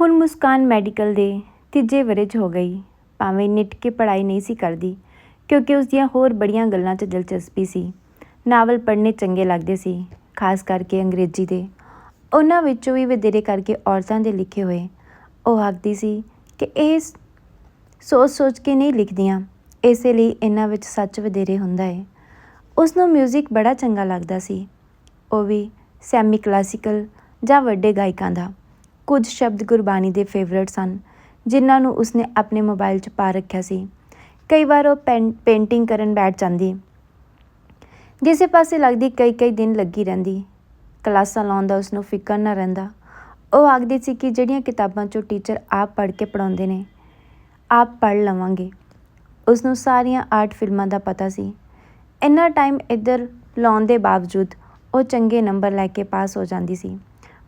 ਹੁਣ ਮੁਸਕਾਨ ਮੈਡੀਕਲ ਦੇ ਤੀਜੇ ਵਰ੍ਹੇ 'ਚ ਹੋ ਗਈ। ਭਾਵੇਂ ਨਿੱਟ ਕੇ ਪੜ੍ਹਾਈ ਨਹੀਂ ਸੀ ਕਰਦੀ, ਕਿਉਂਕਿ ਉਸ ਦੀਆਂ ਹੋਰ ਬੜੀਆਂ ਗੱਲਾਂ 'ਚ ਦਿਲਚਸਪੀ ਸੀ। ਨਾਵਲ ਪੜ੍ਹਨੇ ਚੰਗੇ ਲੱਗਦੇ ਸੀ, ਖਾਸ ਕਰਕੇ ਅੰਗਰੇਜ਼ੀ ਦੇ। ਉਹਨਾਂ ਵਿੱਚੋਂ ਵੀ ਵਧੇਰੇ ਕਰਕੇ ਔਰਤਾਂ ਦੇ ਲਿਖੇ ਹੋਏ। ਉਹ ਆਖਦੀ ਸੀ ਕਿ ਇਹ ਸੋਚ ਸੋਚ ਕੇ ਨਹੀਂ ਲਿਖਦੀਆਂ, ਇਸੇ ਲਈ ਇਹਨਾਂ ਵਿੱਚ ਸੱਚ ਵਧੇਰੇ ਹੁੰਦਾ ਹੈ ਉਸ ਨੂੰ 뮤직 ਬੜਾ ਚੰਗਾ ਲੱਗਦਾ ਸੀ। ਉਹ ਵੀ ਸੈਮੀ ਕਲਾਸੀਕਲ ਜਾਂ ਵੱਡੇ ਗਾਇਕਾਂ ਦਾ। ਕੁਝ ਸ਼ਬਦ ਗੁਰਬਾਣੀ ਦੇ ਫੇਵਰਿਟ ਸਨ, ਜਿਨ੍ਹਾਂ ਨੂੰ ਉਸਨੇ ਆਪਣੇ ਮੋਬਾਈਲ 'ਚ ਪਾ ਰੱਖਿਆ ਸੀ। ਕਈ ਵਾਰ ਉਹ ਪੈਨ ਪੇਂਟਿੰਗ ਕਰਨ ਬੈਠ ਜਾਂਦੀ। ਜਿਸੇ ਪਾਸੇ ਲੱਗਦੀ ਕਈ ਕਈ ਦਿਨ ਲੱਗੀ ਰਹਿੰਦੀ। ਕਲਾਸਾਂ ਲਾਉਣ ਦਾ ਉਸਨੂੰ ਫਿਕਰ ਨਾ ਰਹਿੰਦਾ। ਉਹ ਆਖਦੀ ਸੀ ਕਿ ਜਿਹੜੀਆਂ ਕਿਤਾਬਾਂ 'ਚੋਂ ਟੀਚਰ ਆਪ ਪੜ੍ਹ ਕੇ ਪੜਾਉਂਦੇ ਨੇ, ਆਪ ਪੜ੍ਹ ਲਵਾਂਗੇ। ਉਸ ਨੂੰ ਸਾਰੀਆਂ ਆਰਟ ਫਿਲਮਾਂ ਦਾ ਪਤਾ ਸੀ। ਇੰਨਾ ਟਾਈਮ ਇੱਧਰ ਲਾਉਣ ਦੇ ਬਾਵਜੂਦ ਉਹ ਚੰਗੇ ਨੰਬਰ ਲੈ ਕੇ ਪਾਸ ਹੋ ਜਾਂਦੀ ਸੀ।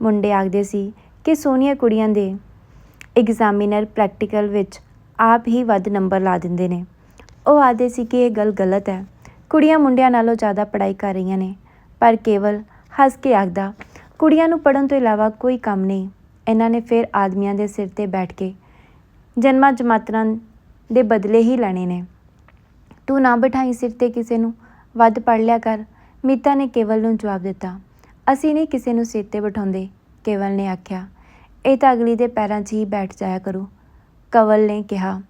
ਮੁੰਡੇ ਆਖਦੇ ਸੀ ਕਿ ਸੋਹਣੀਆਂ ਕੁੜੀਆਂ ਦੇ ਐਗਜ਼ਾਮੀਨਰ ਪ੍ਰੈਕਟੀਕਲ ਵਿੱਚ ਆਪ ਹੀ ਵੱਧ ਨੰਬਰ ਲਾ ਦਿੰਦੇ ਨੇ। ਉਹ ਆਖਦੇ ਸੀ ਕਿ ਇਹ ਗੱਲ ਗਲਤ ਹੈ। ਕੁੜੀਆਂ ਮੁੰਡਿਆਂ ਨਾਲੋਂ ਜ਼ਿਆਦਾ ਪੜ੍ਹਾਈ ਕਰ ਰਹੀਆਂ ਨੇ। ਪਰ ਕੇਵਲ ਹੱਸ ਕੇ ਆਖਦਾ, ਕੁੜੀਆਂ ਨੂੰ ਪੜ੍ਹਨ ਤੋਂ ਇਲਾਵਾ ਕੋਈ ਕੰਮ ਨਹੀਂ। ਇਹਨਾਂ ਨੇ ਫਿਰ ਆਦਮੀਆਂ ਦੇ ਸਿਰ ਤੇ ਬੈਠ ਕੇ ਜਨਮਾਂ ਜਮਾਤਰਾਂ ਦੇ ਬਦਲੇ ਹੀ ਲੈਣੇ ਨੇ। ਤੂੰ ਨਾ ਬਿਠਾਈ ਸਿਰ ਤੇ ਕਿਸੇ ਨੂੰ, ਵੱਧ ਪੜ ਲਿਆ ਕਰ। ਮੀਤਾ ਨੇ ਕੇਵਲ ਨੂੰ ਜਵਾਬ ਦਿੱਤਾ, ਅਸੀਂ ਨਹੀਂ ਕਿਸੇ ਨੂੰ ਸਿਰ ਤੇ ਬਿਠਾਉਂਦੇ। ਕੇਵਲ ਨੇ ਆਖਿਆ, ਇਹ ਤਾਂ ਅਗਲੀ ਦੇ ਪੈਰਾਂ 'ਚ ਹੀ ਬੈਠ ਜਾਇਆ ਕਰੂ। ਕਵਲ ਨੇ ਕਿਹਾ,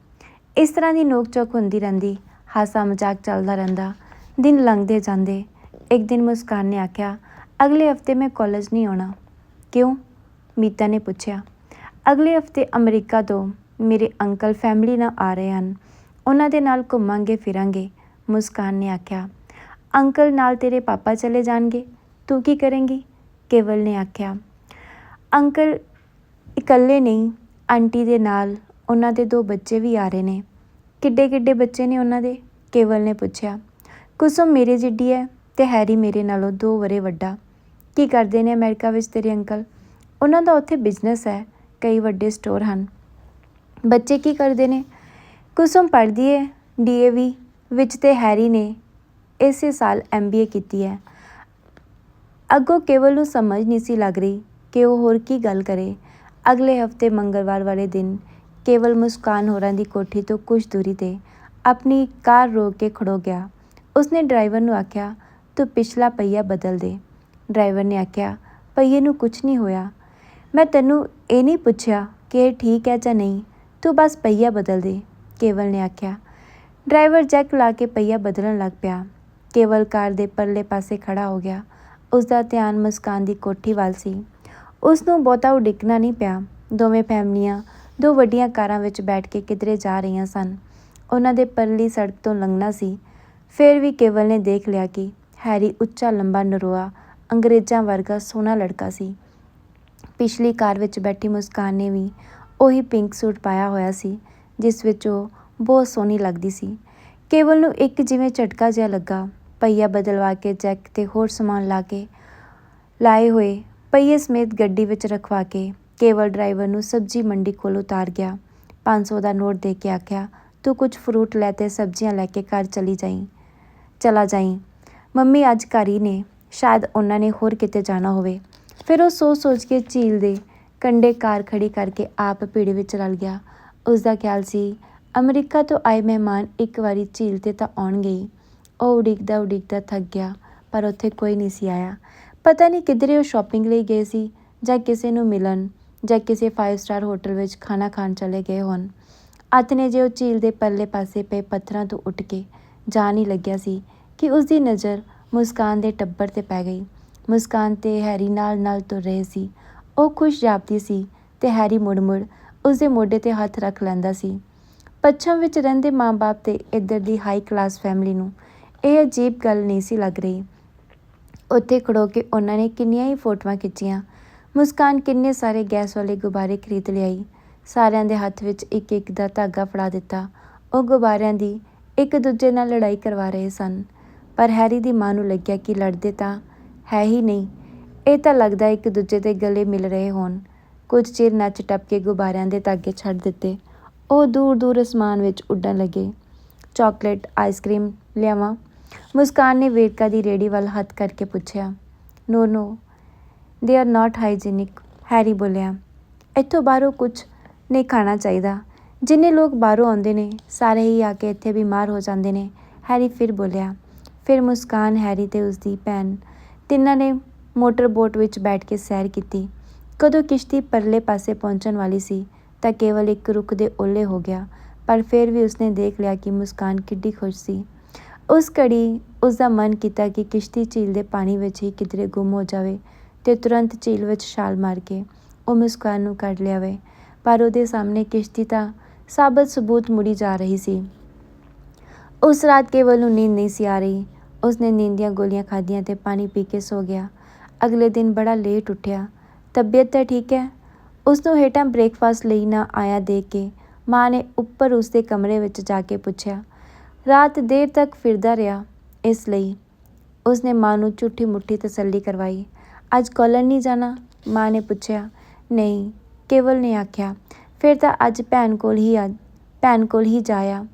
ਇਸ ਤਰ੍ਹਾਂ ਦੀ ਨੋਕ ਝੋਕ ਹੁੰਦੀ ਰਹਿੰਦੀ ਹਾਸਾ ਮਜ਼ਾਕ ਚੱਲਦਾ ਰਹਿੰਦਾ, ਦਿਨ ਲੰਘਦੇ ਜਾਂਦੇ। ਇੱਕ ਦਿਨ ਮੁਸਕਾਨ ਨੇ ਆਖਿਆ, ਅਗਲੇ ਹਫ਼ਤੇ ਮੈਂ ਕਾਲਜ ਨਹੀਂ ਆਉਣਾ। ਕਿਉਂ? ਮੀਤਾ ਨੇ ਪੁੱਛਿਆ, ਅਗਲੇ ਹਫ਼ਤੇ ਅਮਰੀਕਾ ਤੋਂ ਮੇਰੇ ਅੰਕਲ ਫੈਮਿਲੀ ਨਾਲ ਆ ਰਹੇ ਹਨ। ਉਹਨਾਂ ਦੇ ਨਾਲ ਘੁੰਮਾਂਗੇ, ਫਿਰਾਂਗੇ। ਮੁਸਕਾਨ ਨੇ ਆਖਿਆ, ਅੰਕਲ ਨਾਲ ਤੇਰੇ ਪਾਪਾ ਚਲੇ ਜਾਣਗੇ। ਤੂੰ ਕੀ ਕਰੇਂਗੀ? ਕੇਵਲ ਨੇ ਆਖਿਆ ਅੰਕਲ ਇਕੱਲੇ ਨਹੀਂ, ਆਂਟੀ ਦੇ ਨਾਲ ਉਹਨਾਂ ਦੇ ਦੋ ਬੱਚੇ ਵੀ ਆ ਰਹੇ ਨੇ। ਕਿੱਡੇ ਕਿੱਡੇ ਬੱਚੇ ਨੇ ਉਹਨਾਂ ਦੇ? ਕੇਵਲ ਨੇ ਪੁੱਛਿਆ। ਕੁਸੁਮ ਮੇਰੇ ਜਿੱਡੀ ਹੈ ਤੇ ਹੈਰੀ ਮੇਰੇ ਨਾਲੋਂ ਦੋ ਵਰੇ ਵੱਡਾ। ਕੀ ਕਰਦੇ ਨੇ ਅਮਰੀਕਾ ਵਿੱਚ ਤੇਰੇ ਅੰਕਲ? ਉਹਨਾਂ ਦਾ ਉੱਥੇ ਬਿਜ਼ਨਸ ਹੈ ਕਈ ਵੱਡੇ ਸਟੋਰ ਹਨ। ਬੱਚੇ ਕੀ ਕਰਦੇ ਨੇ? ਕੁਸਮ ਪੜ੍ਹਦੀ ਹੈ ਡੀਏਵੀ ਵਿੱਚ ਤੇ ਹੈਰੀ ਨੇ ਇਸੇ ਸਾਲ ਐਮਬੀਏ ਕੀਤੀ ਹੈ ਅੱਗੋਂ ਕੇਵਲ ਨੂੰ ਸਮਝ ਨਹੀਂ ਸੀ ਲੱਗ ਰਹੀ ਕਿ ਉਹ ਹੋਰ ਕੀ ਗੱਲ ਕਰੇ। ਅਗਲੇ ਹਫ਼ਤੇ ਮੰਗਲਵਾਰ ਵਾਲੇ ਦਿਨ ਕੇਵਲ ਮੁਸਕਾਨ ਹੋਰਾਂ ਦੀ ਕੋਠੀ ਤੋਂ ਕੁਝ ਦੂਰੀ ਤੇ ਆਪਣੀ ਕਾਰ ਰੋਕ ਕੇ ਖੜੋ ਗਿਆ। ਉਸਨੇ ਡਰਾਈਵਰ ਨੂੰ ਆਖਿਆ, ਤੂੰ ਪਿਛਲਾ ਪਹੀਆ ਬਦਲ ਦੇ। ਡਰਾਈਵਰ ਨੇ ਆਖਿਆ, ਪਹੀਏ ਨੂੰ ਕੁਝ ਨਹੀਂ ਹੋਇਆ। ਮੈਂ ਤੈਨੂੰ ਇਹ ਨਹੀਂ ਪੁੱਛਿਆ ਕਿ ਇਹ ਠੀਕ ਹੈ ਜਾਂ ਨਹੀਂ। ਤੂੰ ਬਸ ਪਹੀਆ ਬਦਲ ਦੇ। ਕੇਵਲ ਨੇ ਆਖਿਆ। ਡਰਾਈਵਰ ਜੈਕ ਲਾ ਕੇ ਪਹੀਆ ਬਦਲਣ ਲੱਗ ਪਿਆ। ਕੇਵਲ ਕਾਰ ਦੇ ਪਰਲੇ ਪਾਸੇ ਖੜਾ ਹੋ ਗਿਆ। ਉਸ ਦਾ ਧਿਆਨ ਮੁਸਕਾਨ ਦੀ ਕੋਠੀ ਵੱਲ ਸੀ। ਉਸ ਨੂੰ ਬਹੁਤਾ ਉਡੀਕਣਾ ਨਹੀਂ ਪਿਆ। ਦੋਵੇਂ ਫੈਮਲੀਆਂ ਦੋ ਵੱਡੀਆਂ ਕਾਰਾਂ ਵਿੱਚ ਬੈਠ ਕੇ ਕਿਧਰੇ ਜਾ ਰਹੀਆਂ ਸਨ। ਉਹਨਾਂ ਦੇ ਪਰਲੀ ਸੜਕ ਤੋਂ ਲੰਘਣਾ ਸੀ। ਫਿਰ ਵੀ ਕੇਵਲ ਨੇ ਦੇਖ ਲਿਆ ਕਿ ਹੈਰੀ ਉੱਚਾ, ਲੰਬਾ, ਨਰੋਆ, ਅੰਗਰੇਜ਼ਾਂ ਵਰਗਾ ਸੋਹਣਾ ਲੜਕਾ ਸੀ। ਪਿਛਲੀ ਕਾਰ ਵਿੱਚ ਬੈਠੀ ਮੁਸਕਾਨ ਨੇ ਵੀ ਉਹੀ ਪਿੰਕ ਸੂਟ ਪਾਇਆ ਹੋਇਆ ਸੀ, ਜਿਸ ਵਿੱਚ ਉਹ ਬਹੁਤ ਸੋਹਣੀ ਲੱਗਦੀ ਸੀ। ਕੇਵਲ ਨੂੰ ਇੱਕ ਜਿਵੇਂ ਝਟਕਾ ਜਿਹਾ ਲੱਗਾ। ਪਹੀਆ ਬਦਲਵਾ ਕੇ ਜੈਕ ਤੇ ਹੋਰ ਸਮਾਨ ਲਾ ਕੇ ਲਾਏ ਹੋਏ ਪਹੀਏ ਸਮੇਤ ਗੱਡੀ ਵਿੱਚ ਰਖਵਾ ਕੇ ਕੇਵਲ ਡਰਾਈਵਰ ਨੂੰ ਸਬਜ਼ੀ ਮੰਡੀ ਕੋਲ ਉਤਾਰ ਗਿਆ। 500 ਦਾ ਨੋਟ ਦੇ ਕੇ ਆਖਿਆ, ਤੂੰ ਕੁਝ ਫਰੂਟ ਲੈ ਤੇ ਸਬਜ਼ੀਆਂ ਲੈ ਕੇ ਘਰ ਚਲੀ ਜਾਈਂ। ਚਲਾ ਜਾਈਂ। ਮੰਮੀ ਅੱਜ ਘਰ ਹੀ ਨੇ। ਸ਼ਾਇਦ ਉਹਨਾਂ ਨੇ ਹੋਰ ਕਿਤੇ ਜਾਣਾ ਹੋਵੇ। ਫਿਰ ਉਹ ਸੋਚ ਸੋਚ ਕੇ ਝੀਲ ਦੇ ਕੰਢੇ ਕਾਰ ਖੜੀ ਕਰਕੇ ਆਪ ਪੀੜੀ ਵਿੱਚ ਰਲ ਗਿਆ। ਉਸ ਦਾ ਖਿਆਲ ਸੀ, ਅਮਰੀਕਾ ਤੋਂ ਆਏ ਮਹਿਮਾਨ ਇੱਕ ਵਾਰੀ ਝੀਲ ਤੇ ਤਾਂ ਆਉਣਗੇ ਹੀ। ਉਹ ਉਡੀਕਦਾ ਉਡੀਕਦਾ ਥੱਕ ਗਿਆ, ਪਰ ਉੱਥੇ ਕੋਈ ਨਹੀਂ ਸੀ ਆਇਆ। ਪਤਾ ਨਹੀਂ ਕਿੱਧਰੇ ਉਹ ਸ਼ਾਪਿੰਗ ਲਈ ਗਏ ਸੀ, ਜਾਂ ਕਿਸੇ ਨੂੰ ਮਿਲਣ, ਜਾਂ ਕਿਸੇ 5 ਸਟਾਰ ਹੋਟਲ ਵਿੱਚ ਖਾਣਾ ਖਾਣ ਚਲੇ ਗਏ ਹੋਣ। ਅੱਤ ਨੇ ਜੇ ਉਹ ਝੀਲ ਦੇ ਪਰਲੇ ਪਾਸੇ ਪਏ ਪੱਥਰਾਂ ਤੋਂ ਉੱਠ ਕੇ ਜਾਣ ਹੀ ਲੱਗਿਆ ਸੀ ਕਿ ਉਸ ਦੀ ਨਜ਼ਰ ਮੁਸਕਾਨ ਦੇ ਟੱਬਰ ਤੇ ਪੈ ਗਈ। ਮੁਸਕਾਨ ਤੇ ਹੈਰੀ ਨਾਲ ਨਾਲ ਤੁਰ ਰਹੇ ਸੀ। ਉਹ ਖੁਸ਼ ਜਾਪਦੀ ਸੀ ਤੇ ਹੈਰੀ ਮੁੜ-ਮੁੜ ਉਸ ਦੇ ਮੋਢੇ ਤੇ ਹੱਥ ਰੱਖ ਲੈਂਦਾ ਸੀ। ਪੱਛਮ ਵਿੱਚ ਰਹਿੰਦੇ ਮਾਂ-ਬਾਪ ਤੇ ਇੱਧਰ ਦੀ ਹਾਈ ਕਲਾਸ ਫੈਮਿਲੀ ਨੂੰ ਇਹ ਅਜੀਬ ਗੱਲ ਨਹੀਂ ਸੀ ਲੱਗ ਰਹੀ। ਉੱਥੇ ਖੜੋ ਕੇ ਉਹਨਾਂ ਨੇ ਕਿੰਨੀਆਂ ਹੀ ਫੋਟੋਆਂ ਖਿੱਚੀਆਂ। ਮੁਸਕਾਨ ਕਿੰਨੇ ਸਾਰੇ ਗੈਸ ਵਾਲੇ ਗੁਬਾਰੇ ਖਰੀਦ ਲਿਆਈ। ਸਾਰਿਆਂ ਦੇ ਹੱਥ ਵਿੱਚ ਇੱਕ ਇੱਕ ਦਾ ਧਾਗਾ ਫੜਾ ਦਿੱਤਾ। ਉਹ ਗੁਬਾਰਿਆਂ ਦੀ ਇੱਕ ਦੂਜੇ ਨਾਲ ਲੜਾਈ ਕਰਵਾ ਰਹੇ ਸਨ। ਪਰ ਹੈਰੀ ਦੀ ਮਾਂ ਨੂੰ ਲੱਗਿਆ ਕਿ ਲੜਦੇ ਤਾਂ ਹੈ ਹੀ ਨਹੀਂ। ਇਹ ਤਾਂ ਲੱਗਦਾ ਇੱਕ ਦੂਜੇ ਦੇ ਗਲੇ ਮਿਲ ਰਹੇ ਹੋਣ। ਕੁਝ ਚਿਰ ਨੱਚ ਟੱਪ ਕੇ ਗੁਬਾਰਿਆਂ ਦੇ ਧਾਗੇ ਛੱਡ ਦਿੱਤੇ। ਉਹ ਦੂਰ ਦੂਰ ਅਸਮਾਨ ਵਿੱਚ ਉੱਡਣ ਲੱਗੇ। ਚਾਕਲੇਟ, ਆਈਸਕ੍ਰੀਮ ਲਿਆਵਾਂ। ਮੁਸਕਾਨ ਨੇ ਵੇਰਕਾ ਦੀ ਰੇੜੀ ਵੱਲ ਹੱਥ ਕਰਕੇ ਪੁੱਛਿਆ, ਨੋ ਨੋ they are not hygienic Harry ਬੋਲਿਆ। ਇੱਥੋਂ ਬਾਹਰੋਂ ਕੁਝ ਨਹੀਂ ਖਾਣਾ ਚਾਹੀਦਾ। ਜਿੰਨੇ ਲੋਕ ਬਾਹਰੋਂ ਆਉਂਦੇ ਨੇ, ਸਾਰੇ ਹੀ ਆ ਕੇ ਇੱਥੇ ਬਿਮਾਰ ਹੋ ਜਾਂਦੇ ਨੇ, ਹੈਰੀ ਫਿਰ ਬੋਲਿਆ। ਫਿਰ ਮੁਸਕਾਨ, ਹੈਰੀ ਤੇ ਉਸਦੀ ਭੈਣ ਤਿੰਨਾਂ ਨੇ ਮੋਟਰ ਬੋਟ ਵਿੱਚ ਬੈਠ ਕੇ ਸੈਰ ਕੀਤੀ। ਕਦੋਂ ਕਿਸ਼ਤੀ ਪਰਲੇ ਪਾਸੇ ਪਹੁੰਚਣ ਵਾਲੀ ਸੀ, ਤਾਂ ਕੇਵਲ ਇੱਕ ਰੁੱਖ ਦੇ ਓਲੇ ਹੋ ਗਿਆ, ਪਰ ਫਿਰ ਵੀ ਉਸਨੇ ਦੇਖ ਲਿਆ ਕਿ ਮੁਸਕਾਨ ਕਿੱਡੀ ਖੁਸ਼ ਸੀ। ਉਸ ਘੜੀ ਉਸ ਦਾ ਮਨ ਕੀਤਾ ਕਿ ਕਿਸ਼ਤੀ ਝੀਲ ਦੇ ਪਾਣੀ ਵਿੱਚ ਹੀ ਕਿਧਰੇ ਗੁੰਮ ਹੋ ਜਾਵੇ ਤੇ ਤੁਰੰਤ ਝੀਲ ਵਿੱਚ ਛਾਲ ਮਾਰ ਕੇ ਉਹ ਮੁਸਕਾਨ ਨੂੰ ਕੱਢ ਲਿਆਵੇ। ਪਰ ਉਹਦੇ ਸਾਹਮਣੇ ਕਿਸ਼ਤੀ ਤਾਂ ਸਾਬਤ ਸਬੂਤ ਮੁੜੀ ਜਾ ਰਹੀ ਸੀ। ਉਸ ਰਾਤ ਕੇਵਲ ਨੂੰ ਨੀਂਦ ਨਹੀਂ ਸੀ ਆ ਰਹੀ। ਉਸਨੇ ਨੀਂਦ ਦੀਆਂ ਗੋਲੀਆਂ ਖਾਧੀਆਂ ਤੇ ਪਾਣੀ ਪੀ ਕੇ ਸੋ ਗਿਆ। ਅਗਲੇ ਦਿਨ ਬੜਾ ਲੇਟ ਉੱਠਿਆ। ਤਬੀਅਤ ਤਾਂ ਠੀਕ ਹੈ। ਉਸ ਨੂੰ ਹੇਠਾਂ ਬ੍ਰੇਕਫਾਸਟ ਲਈ ਨਾ ਆਇਆ ਦੇਖ ਕੇ ਮਾਂ ਨੇ ਉੱਪਰ ਉਸਦੇ ਕਮਰੇ ਵਿੱਚ ਜਾ ਕੇ ਪੁੱਛਿਆ ਰਾਤ ਦੇਰ ਤੱਕ ਫਿਰਦਾ ਰਿਹਾ। ਇਸ ਲਈ ਉਸਨੇ ਮਾਂ ਨੂੰ ਝੂਠੀ ਮੁੱਠੀ ਤਸੱਲੀ ਕਰਵਾਈ। ਅੱਜ ਕਾਲਜ ਨਹੀਂ ਜਾਣਾ? ਮਾਂ ਨੇ ਪੁੱਛਿਆ। ਨਹੀਂ, ਕੇਵਲ ਨੇ ਆਖਿਆ। ਫਿਰ ਤਾਂ ਅੱਜ ਭੈਣ ਕੋਲ ਹੀ ਆ ਭੈਣ ਕੋਲ ਹੀ ਜਾਇਆ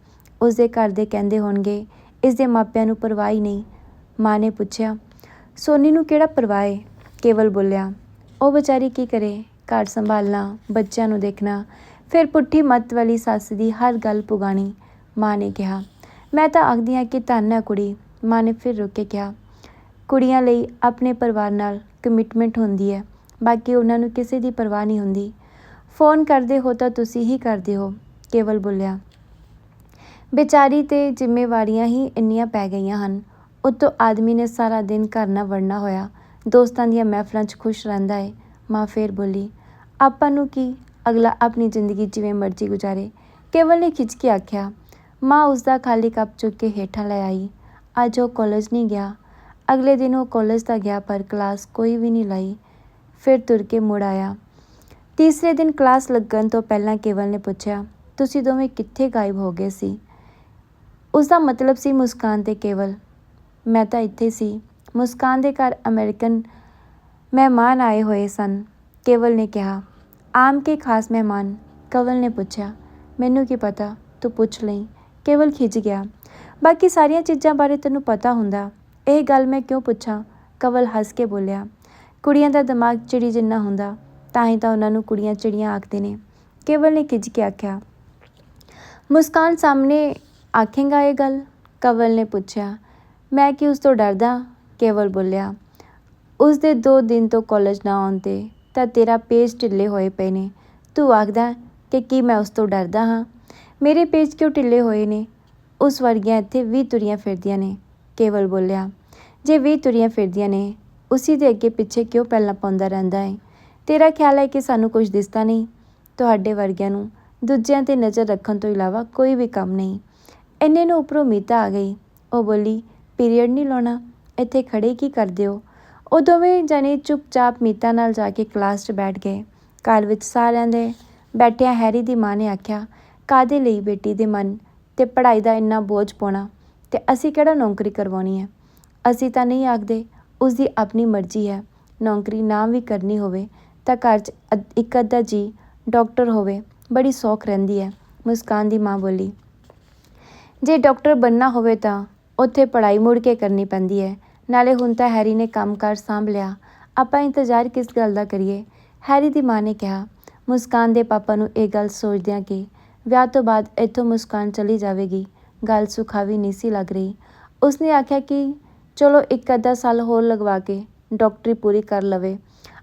ਉਸਦੇ ਘਰ ਦੇ ਕਹਿੰਦੇ ਹੋਣਗੇ ਇਸ ਦੇ ਮਾਪਿਆਂ ਨੂੰ ਪਰਵਾਹ ਹੀ ਨਹੀਂ। ਮਾਂ ਨੇ ਪੁੱਛਿਆ, ਸੋਨੀ ਨੂੰ ਕਿਹੜਾ ਪਰਵਾਹ ਹੈ ਕੇਵਲ ਬੋਲਿਆ, ਉਹ ਵਿਚਾਰੀ ਕੀ ਕਰੇ? ਘਰ ਸੰਭਾਲਣਾ, ਬੱਚਿਆਂ ਨੂੰ ਦੇਖਣਾ। ਫਿਰ ਪੁੱਠੀ ਮੱਤ ਵਾਲੀ ਸੱਸ ਦੀ ਹਰ ਗੱਲ ਪੁਗਾਣੀ, ਮਾਂ ਨੇ ਕਿਹਾ। ਮੈਂ ਤਾਂ ਆਖਦੀ ਹਾਂ ਕਿ ਧੰਨ ਹੈ ਕੁੜੀ, ਮਾਂ ਨੇ ਫਿਰ ਰੁਕ ਕੇ ਕਿਹਾ। ਕੁੜੀਆਂ ਲਈ ਆਪਣੇ ਪਰਿਵਾਰ ਨਾਲ ਕਮਿਟਮੈਂਟ ਹੁੰਦੀ ਹੈ, ਬਾਕੀ ਉਹਨਾਂ ਨੂੰ ਕਿਸੇ ਦੀ ਪਰਵਾਹ ਨਹੀਂ ਹੁੰਦੀ। ਫੋਨ ਕਰਦੇ ਹੋ ਤਾਂ ਤੁਸੀਂ ਹੀ ਕਰਦੇ ਹੋ, ਕੇਵਲ ਬੋਲਿਆ। ਵਿਚਾਰੀ ਤੇ ਜ਼ਿੰਮੇਵਾਰੀਆਂ ਹੀ ਇੰਨੀਆਂ ਪੈ ਗਈਆਂ ਹਨ। ਉਤੋਂ ਆਦਮੀ ਨੇ ਸਾਰਾ ਦਿਨ ਘਰ ਨਾ ਵੜਨਾ ਹੋਇਆ। ਦੋਸਤਾਂ ਦੀਆਂ ਮਹਿਫਲਾਂ 'ਚ ਖੁਸ਼ ਰਹਿੰਦਾ ਏ, ਮਾਂ ਫੇਰ ਬੋਲੀ, ਆਪਾਂ ਨੂੰ ਕੀ? ਅਗਲਾ ਆਪਣੀ ਜ਼ਿੰਦਗੀ ਜਿਵੇਂ ਮਰਜ਼ੀ ਗੁਜ਼ਾਰੇ। ਕੇਵਲ ਨੇ ਖਿੱਚ ਕੇ ਆਖਿਆ ਮਾਂ ਉਸ ਦਾ ਖਾਲੀ ਕੱਪ ਚੁੱਕ ਕੇ ਹੇਠਾਂ ਲੈ ਆਈ। ਅੱਜ ਉਹ ਕਾਲਜ ਨਹੀਂ ਗਿਆ। ਅਗਲੇ ਦਿਨ ਉਹ ਕਾਲਜ ਤਾਂ ਗਿਆ ਪਰ ਕਲਾਸ ਕੋਈ ਵੀ ਨਹੀਂ ਲਾਈ। ਫਿਰ ਤੁਰ ਕੇ ਮੁੜ ਆਇਆ। ਤੀਸਰੇ ਦਿਨ ਕਲਾਸ ਲੱਗਣ ਤੋਂ ਪਹਿਲਾਂ ਕੇਵਲ ਨੇ ਪੁੱਛਿਆ, ਤੁਸੀਂ ਦੋਵੇਂ ਕਿੱਥੇ ਗਾਇਬ ਹੋ ਗਏ ਸੀ? ਉਸ ਦਾ ਮਤਲਬ ਸੀ ਮੁਸਕਾਨ ਤੇ ਕੇਵਲ, ਮੈਂ ਤਾਂ ਇੱਥੇ ਸੀ। ਮੁਸਕਾਨ ਦੇ ਘਰ ਅਮਰੀਕਨ ਮਹਿਮਾਨ ਆਏ ਹੋਏ ਸਨ। ਕੇਵਲ ਨੇ ਕਿਹਾ, ਆਮ ਕੇ ਖਾਸ ਮਹਿਮਾਨ? ਕਵਲ ਨੇ ਪੁੱਛਿਆ, ਮੈਨੂੰ ਕੀ ਪਤਾ? ਤੂੰ ਪੁੱਛ ਲਈ। ਕੇਵਲ ਖਿੱਚ ਗਿਆ। ਬਾਕੀ ਸਾਰੀਆਂ ਚੀਜ਼ਾਂ ਬਾਰੇ ਤੈਨੂੰ ਪਤਾ ਹੁੰਦਾ। ਇਹ ਗੱਲ ਮੈਂ ਕਿਉਂ ਪੁੱਛਾਂ? ਕਵਲ ਹੱਸ ਕੇ ਬੋਲਿਆ। ਕੁੜੀਆਂ ਦਾ ਦਿਮਾਗ ਚਿੜੀ ਜਿੰਨਾ ਹੁੰਦਾ, ਤਾਂ ਹੀ ਤਾਂ ਉਹਨਾਂ ਨੂੰ ਕੁੜੀਆਂ ਚਿੜੀਆਂ ਆਖਦੇ ਨੇ। ਕੇਵਲ ਨੇ ਖਿੱਚ ਕੇ ਆਖਿਆ। ਮੁਸਕਾਨ ਸਾਹਮਣੇ ਆਖੇਗਾ ਇਹ ਗੱਲ? ਕਵਲ ਨੇ ਪੁੱਛਿਆ। ਮੈਂ ਕਿ ਉਸ ਤੋਂ ਡਰਦਾ? ਕੇਵਲ ਬੋਲਿਆ। ਉਸ ਦੇ 2 ਦਿਨ ਤੋਂ ਕਾਲਜ ਨਾ ਆਉਣ ਤੇ ਤਾਂ ਤੇਰਾ ਪੇਜ ਢਿੱਲੇ ਹੋਏ ਪਏ ਨੇ। ਤੂੰ ਆਖਦਾ ਕਿ ਕੀ ਮੈਂ ਉਸ ਤੋਂ ਡਰਦਾ ਹਾਂ? ਮੇਰੇ ਪੇਜ ਕਿਉਂ ਢਿੱਲੇ ਹੋਏ ਨੇ? ਉਸ ਵਰਗੀਆਂ ਇੱਥੇ 20 ਤੁਰੀਆਂ ਫਿਰਦੀਆਂ ਨੇ, ਕੇਵਲ ਬੋਲਿਆ। ਜੇ 20 ਤੁਰੀਆਂ ਫਿਰਦੀਆਂ ਨੇ, ਉਸੀ ਦੇ ਅੱਗੇ ਪਿੱਛੇ ਕਿਉਂ ਪਹਿਲਾਂ ਪਾਉਂਦਾ ਰਹਿੰਦਾ ਹੈ ਤੇਰਾ ਖਿਆਲ ਹੈ ਕਿ ਸਾਨੂੰ ਕੁਝ ਦਿਸਦਾ ਨਹੀਂ? ਤੁਹਾਡੇ ਵਰਗਿਆਂ ਨੂੰ ਦੂਜਿਆਂ ਤੇ ਨਜ਼ਰ ਰੱਖਣ ਤੋਂ ਇਲਾਵਾ ਕੋਈ ਵੀ ਕੰਮ ਨਹੀਂ। ਇੰਨੇ ਨੂੰ ਉੱਪਰੋਂ ਮੀਤਾ ਆ ਗਈ। ਉਹ ਬੋਲੀ, ਪੀਰੀਅਡ ਨਹੀਂ ਲਾਉਣਾ? ਇੱਥੇ ਖੜੇ ਕੀ ਕਰਦੇ ਹੋ? ਉਹ ਦੋਵੇਂ ਜਣੇ ਚੁੱਪਚਾਪ ਮੀਤਾ ਨਾਲ ਜਾ ਕੇ ਕਲਾਸ 'ਚ ਬੈਠ ਗਏ। ਘਰ ਵਿੱਚ ਸਾਰਿਆਂ ਦੇ ਬੈਠਿਆਂ ਹੈਰੀ ਦੀ ਮਾਂ ਨੇ ਆਖਿਆ ਕਾਦੇ ਲਈ ਬੇਟੀ ਦੇ ਮਨ ਤੇ ਪੜ੍ਹਾਈ ਦਾ ਇੰਨਾ ਬੋਝ ਪਾਉਣਾ ਤੇ ਅਸੀਂ ਕਿਹੜਾ ਨੌਕਰੀ ਕਰਵਾਉਣੀ ਹੈ? ਅਸੀਂ ਤਾਂ ਨਹੀਂ ਆਖਦੇ ਉਸ ਦੀ ਆਪਣੀ ਮਰਜ਼ੀ ਹੈ। ਨੌਕਰੀ ਨਾ ਵੀ ਕਰਨੀ ਹੋਵੇ ਤਾਂ ਘਰ 'ਚ ਅੱਧ- ਇੱਕ ਅੱਧਾ ਜੀ ਡਾਕਟਰ ਹੋਵੇ, ਬੜੀ ਸੌਖ ਰਹਿੰਦੀ ਹੈ। ਮੁਸਕਾਨ ਦੀ ਮਾਂ ਬੋਲੀ, ਜੇ ਡਾਕਟਰ ਬੰਨਾ ਹੋਵੇ ਤਾਂ ਉੱਥੇ ਪੜ੍ਹਾਈ ਮੁੜ ਕੇ ਕਰਨੀ ਪੈਂਦੀ ਹੈ। ਨਾਲੇ ਹੁਣ ਤਾਂ ਹੈਰੀ ਨੇ ਕੰਮਕਾਰ ਸਾਂਭ ਲਿਆ। ਆਪਾਂ ਇੰਤਜ਼ਾਰ ਕਿਸ ਗੱਲ ਦਾ ਕਰੀਏ? ਹੈਰੀ ਦੀ ਮਾਂ ਨੇ ਕਿਹਾ, ਮੁਸਕਾਨ ਦੇ ਪਾਪਾ ਨੂੰ ਇਹ ਗੱਲ ਸੋਚਦਿਆਂ ਕਿ ਵਿਆਹ ਤੋਂ ਬਾਅਦ ਇੱਥੋਂ ਮੁਸਕਾਨ ਚਲੀ ਜਾਵੇਗੀ। ਗੱਲ ਸੁਖਾਵੀ ਨਹੀਂ ਸੀ ਲੱਗ ਰਹੀ। ਉਸਨੇ ਆਖਿਆ ਕਿ ਚਲੋ ਇੱਕ ਅੱਧਾ ਸਾਲ ਹੋਰ ਲਗਵਾ ਕੇ ਡਾਕਟਰੀ ਪੂਰੀ ਕਰ ਲਵੇ।